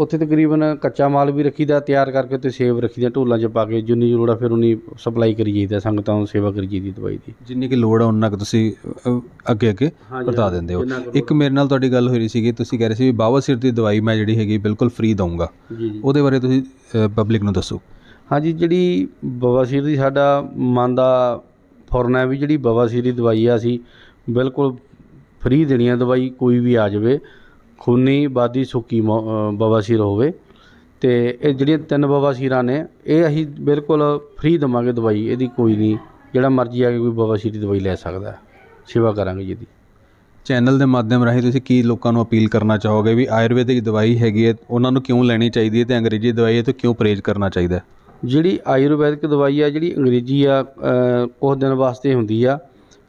ਉੱਥੇ ਤਕਰੀਬਨ ਕੱਚਾ ਮਾਲ ਵੀ ਰੱਖੀਦਾ ਤਿਆਰ ਕਰਕੇ ਤੇ ਸੇਬ ਰੱਖੀਦਾ ਢੋਲਾਂ 'ਚ ਪਾ ਕੇ ਜਿੰਨੀ ਜ਼ਰੂਰਤ ਆ ਫਿਰ ਉਨੀ ਸਪਲਾਈ ਕਰੀ ਜਾਈਦਾ ਸੰਗਤਾਂ ਨੂੰ ਸੇਵਾ ਕਰੀ ਜਾਈਦੀ ਦਵਾਈ ਦੀ। ਜਿੰਨੀ ਕਿ ਲੋੜ ਆ ਉਹਨਾਂ ਕੁ ਤੁਸੀਂ ਅੱਗੇ ਅੱਗੇ ਹਾਂਜੀ, ਦਿੰਦੇ ਹੋ। ਇੱਕ ਮੇਰੇ ਨਾਲ ਤੁਹਾਡੀ ਗੱਲ ਹੋਈ ਰਹੀ ਸੀਗੀ ਤੁਸੀਂ ਕਹਿ ਰਹੇ ਸੀ ਵੀ ਬਾਬਾ ਸਿਰ ਦੀ ਦਵਾਈ ਮੈਂ ਜਿਹੜੀ ਹੈਗੀ ਬਿਲਕੁਲ ਫ੍ਰੀ ਦਊਂਗਾ। ਉਹਦੇ ਬਾਰੇ ਤੁਸੀਂ ਪਬਲਿਕ ਨੂੰ ਦੱਸੋ। ਹਾਂਜੀ ਜਿਹੜੀ ਬਵਾਸੀਰ ਦੀ ਸਾਡਾ ਮਨ ਦਾ ਫੁਰਨਾ ਹੈ ਵੀ ਜਿਹੜੀ ਬਵਾਸੀਰ ਦੀ ਦਵਾਈ ਆ ਅਸੀਂ ਬਿਲਕੁਲ ਫ੍ਰੀ ਦੇਣੀ ਆ ਦਵਾਈ ਕੋਈ ਵੀ ਆ ਜਾਵੇ। ਖੂਨੀ ਬਾਦੀ ਸੁੱਕੀ ਬਵਾਸੀਰ ਹੋਵੇ ਤੇ ਇਹ ਜਿਹੜੀਆਂ ਤਿੰਨ ਬਵਾਸੀਰਾਂ ਨੇ ਇਹ ਅਸੀਂ ਬਿਲਕੁਲ ਫ੍ਰੀ ਦੇਵਾਂਗੇ ਦਵਾਈ ਇਹਦੀ ਕੋਈ ਨਹੀਂ ਜਿਹੜਾ ਮਰਜ਼ੀ ਆ ਕੇ ਕੋਈ ਬਵਾਸੀਰ ਦੀ ਦਵਾਈ ਲੈ ਸਕਦਾ। ਸੇਵਾ ਕਰਾਂਗੇ ਜੀ ਇਹਦੀ ਚੈਨਲ ਦੇ ਮਾਧਿਅਮ ਰਾਹੀਂ ਤੁਸੀਂ ਕੀ ਲੋਕਾਂ ਨੂੰ ਅਪੀਲ ਕਰਨਾ ਚਾਹੋਗੇ ਵੀ ਆਯੁਰਵੈਦਿਕ ਦਵਾਈ ਹੈਗੀ ਹੈ ਉਹਨਾਂ ਨੂੰ ਕਿਉਂ ਲੈਣੀ ਚਾਹੀਦੀ ਹੈ ਤੇ ਅੰਗਰੇਜ਼ੀ ਦਵਾਈ ਹੈ ਤੇ ਕਿਉਂ ਪਰਹੇਜ਼ ਕਰਨਾ ਚਾਹੀਦਾ ਜਿਹੜੀ ਆਯੁਰਵੈਦਿਕ ਦਵਾਈ ਆ ਜਿਹੜੀ ਅੰਗਰੇਜ਼ੀ ਆ ਕੁਛ ਦਿਨ ਵਾਸਤੇ ਹੁੰਦੀ ਆ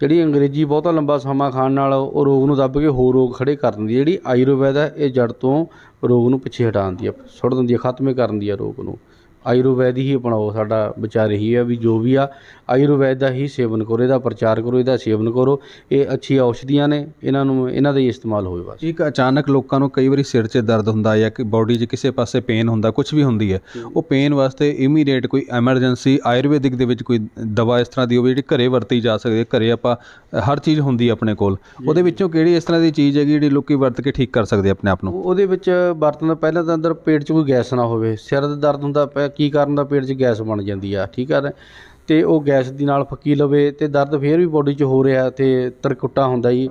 ਜਿਹੜੀ ਅੰਗਰੇਜ਼ੀ ਬਹੁਤਾ ਲੰਬਾ ਸਮਾਂ ਖਾਣ ਨਾਲ ਉਹ ਰੋਗ ਨੂੰ ਦੱਬ ਕੇ ਹੋਰ ਰੋਗ ਖੜ੍ਹੇ ਕਰ ਦਿੰਦੀ ਹੈ। ਜਿਹੜੀ ਆਯੁਰਵੈਦ ਹੈ, ਇਹ ਜੜ ਤੋਂ ਰੋਗ ਨੂੰ ਪਿੱਛੇ ਹਟਾ ਦਿੰਦੀ ਆ ਸੁੱਟ ਦਿੰਦੀ ਆ ਖਤਮੇ ਕਰ ਦਿੰਦੀ ਆ ਰੋਗ ਨੂੰ। ਆਯੁਰਵੈਦ ਹੀ ਅਪਣਾਓ ਸਾਡਾ ਵਿਚਾਰ ਇਹੀ ਆ ਵੀ ਜੋ ਵੀ ਆ ਆਯੁਰਵੈਦ ਦਾ ਹੀ ਸੇਵਨ ਕਰੋ ਇਹਦਾ ਪ੍ਰਚਾਰ ਕਰੋ ਇਹਦਾ ਸੇਵਨ ਕਰੋ ਇਹ ਅੱਛੀ ਔਸ਼ਧੀਆਂ ਨੇ ਇਹਨਾਂ ਨੂੰ ਇਹਨਾਂ ਦਾ ਹੀ ਇਸਤੇਮਾਲ ਹੋਵੇ ਬਸ। ਇੱਕ ਅਚਾਨਕ ਲੋਕਾਂ ਨੂੰ ਕਈ ਵਾਰੀ ਸਿਰ 'ਚ ਦਰਦ ਹੁੰਦਾ ਜਾਂ ਕਿ ਬਾਡੀ 'ਚ ਕਿਸੇ ਪਾਸੇ ਪੇਨ ਹੁੰਦਾ ਕੁਝ ਵੀ ਹੁੰਦੀ ਹੈ ਉਹ ਪੇਨ ਵਾਸਤੇ ਇਮੀਡੀਏਟ ਕੋਈ ਐਮਰਜੈਂਸੀ ਆਯੁਰਵੈਦਿਕ ਦੇ ਵਿੱਚ ਕੋਈ ਦਵਾ ਇਸ ਤਰ੍ਹਾਂ ਦੀ ਹੋਵੇ ਜਿਹੜੀ ਘਰੇ ਵਰਤੀ ਜਾ ਸਕਦੀ ਹੈ ਘਰੇ ਆਪਾਂ ਹਰ ਚੀਜ਼ ਹੁੰਦੀ ਹੈ ਆਪਣੇ ਕੋਲ। ਉਹਦੇ ਵਿੱਚੋਂ ਕਿਹੜੀ ਇਸ ਤਰ੍ਹਾਂ ਦੀ ਚੀਜ਼ ਹੈਗੀ ਜਿਹੜੀ ਲੋਕੀ ਵਰਤ ਕੇ ਠੀਕ ਕਰ ਸਕਦੇ ਆਪਣੇ ਆਪ ਨੂੰ? ਉਹ- ਉਹਦੇ ਵਿੱਚ ਵਰਤਣ ਦਾ ਪਹਿਲਾਂ ਤਾਂ ਅੰਦਰ ਪੇਟ 'ਚ ਕੋਈ ਗੈਸ ਨਾ ਹੋਵੇ ਸਿਰ ਦਾ ਦਰਦ ਹੁੰਦਾ ਪਿਆ ਕੀ ਕਾਰਨ ਦਾ ਪੇਟ 'ਚ ਗੈਸ ਬਣ ਜਾਂਦੀ ਆ, ਠੀਕ ਆ ਨਾ? ਤੇ ਉਹ ਗੈਸ ਦੀ ਨਾਲ ਫੱਕੀ ਲਵੇ ਤੇ ਦਰਦ ਫੇਰ ਵੀ ਬੋਡੀ 'ਚ ਹੋ ਰਿਹਾ ਤੇ ਤਰਕੁੱਟਾ ਹੁੰਦਾ ਜੀ।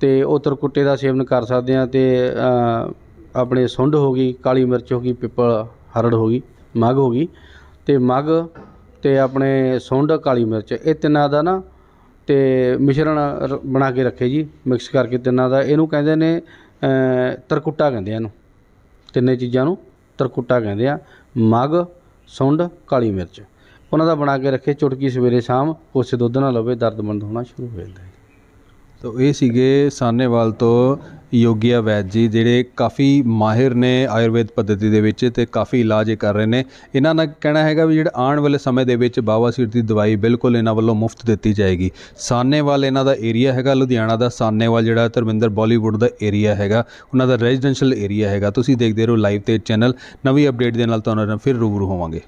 ਤੇ ਉਹ ਤਰਕੁੱਟੇ ਦਾ ਸੇਵਨ ਕਰ ਸਕਦੇ ਆ ਤੇ ਆਪਣੇ ਸੁੰਡ ਹੋ ਗਈ, ਕਾਲੀ ਮਿਰਚ ਹੋ ਗਈ, ਪਿੱਪਲ, ਹਰੜ ਹੋ ਗਈ, ਮੱਗ ਹੋ ਗਈ। ਤੇ ਮਗ ਤੇ ਆਪਣੇ ਸੁੰਡ, ਕਾਲੀ ਮਿਰਚ, ਇਹ ਤਿੰਨਾਂ ਦਾ ਨਾ ਤੇ ਮਿਸ਼ਰਣ ਰ- ਬਣਾ ਕੇ ਰੱਖੇ ਜੀ, ਮਿਕਸ ਕਰਕੇ ਤਿੰਨਾਂ ਦਾ। ਇਹਨੂੰ ਕਹਿੰਦੇ ਨੇ ਤਰਕੁੱਟਾ ਕਹਿੰਦੇ ਆ ਇਹਨੂੰ। ਤਿੰਨੇ ਚੀਜ਼ਾਂ ਨੂੰ ਤਰਕੁੱਟਾ ਕਹਿੰਦੇ ਆ। ਮਗ, ਸੁੰਡ, ਕਾਲੀ ਮਿਰਚ। ਉਹਨਾਂ ਦਾ ਬਣਾ ਕੇ ਰੱਖੇ ਚੁਟਕੀ ਸਵੇਰੇ ਸ਼ਾਮ ਕੋਸੇ ਦੁੱਧ ਨਾਲ ਲਵੇ, ਦਰਦ ਬੰਦ ਹੋਣਾ ਸ਼ੁਰੂ ਹੋ ਜਾਂਦਾ ਹੈ। ਤੋ ਇਹ ਸੀਗੇ ਸਾਨੇਵਾਲ ਤੋਂ ਯੋਗੀਆ ਵੈਦ ਜੀ, ਜਿਹੜੇ ਕਾਫੀ ਮਾਹਿਰ ਨੇ ਆਯੁਰਵੇਦ ਪੱਧਤੀ ਦੇ ਵਿੱਚ ਤੇ ਕਾਫੀ ਇਲਾਜ ਇਹ ਕਰ ਰਹੇ ਨੇ। ਇਹਨਾਂ ਦਾ ਕਹਿਣਾ ਹੈਗਾ ਵੀ ਜਿਹੜਾ ਆਉਣ ਵਾਲੇ ਸਮੇਂ ਦੇ ਵਿੱਚ ਬਾਵਾਸੀਰ ਦੀ ਦਵਾਈ ਬਿਲਕੁਲ ਇਹਨਾਂ ਵੱਲੋਂ ਮੁਫਤ ਦਿੱਤੀ ਜਾਏਗੀ। ਸਾਨੇਵਾਲ ਇਹਨਾਂ ਦਾ ਏਰੀਆ ਹੈਗਾ, ਲੁਧਿਆਣਾ ਦਾ ਸਾਨੇਵਾਲ ਜਿਹੜਾ ਧਰਮਿੰਦਰ ਬਾਲੀਵੁੱਡ ਦਾ ਏਰੀਆ ਹੈਗਾ, ਉਹਨਾਂ ਦਾ ਰੈਜ਼ੀਡੈਂਸ਼ੀਅਲ ਏਰੀਆ ਹੈਗਾ। ਤੁਸੀਂ ਦੇਖਦੇ ਰਹੋ ਲਾਈਵ ਤੇ ਚੈਨਲ। ਨਵੀਂ ਅਪਡੇਟ ਦੇ ਨਾਲ ਤੁਹਾਨੂੰ ਫਿਰ ਰੂਬਰੂ ਹੋਵਾਂਗੇ।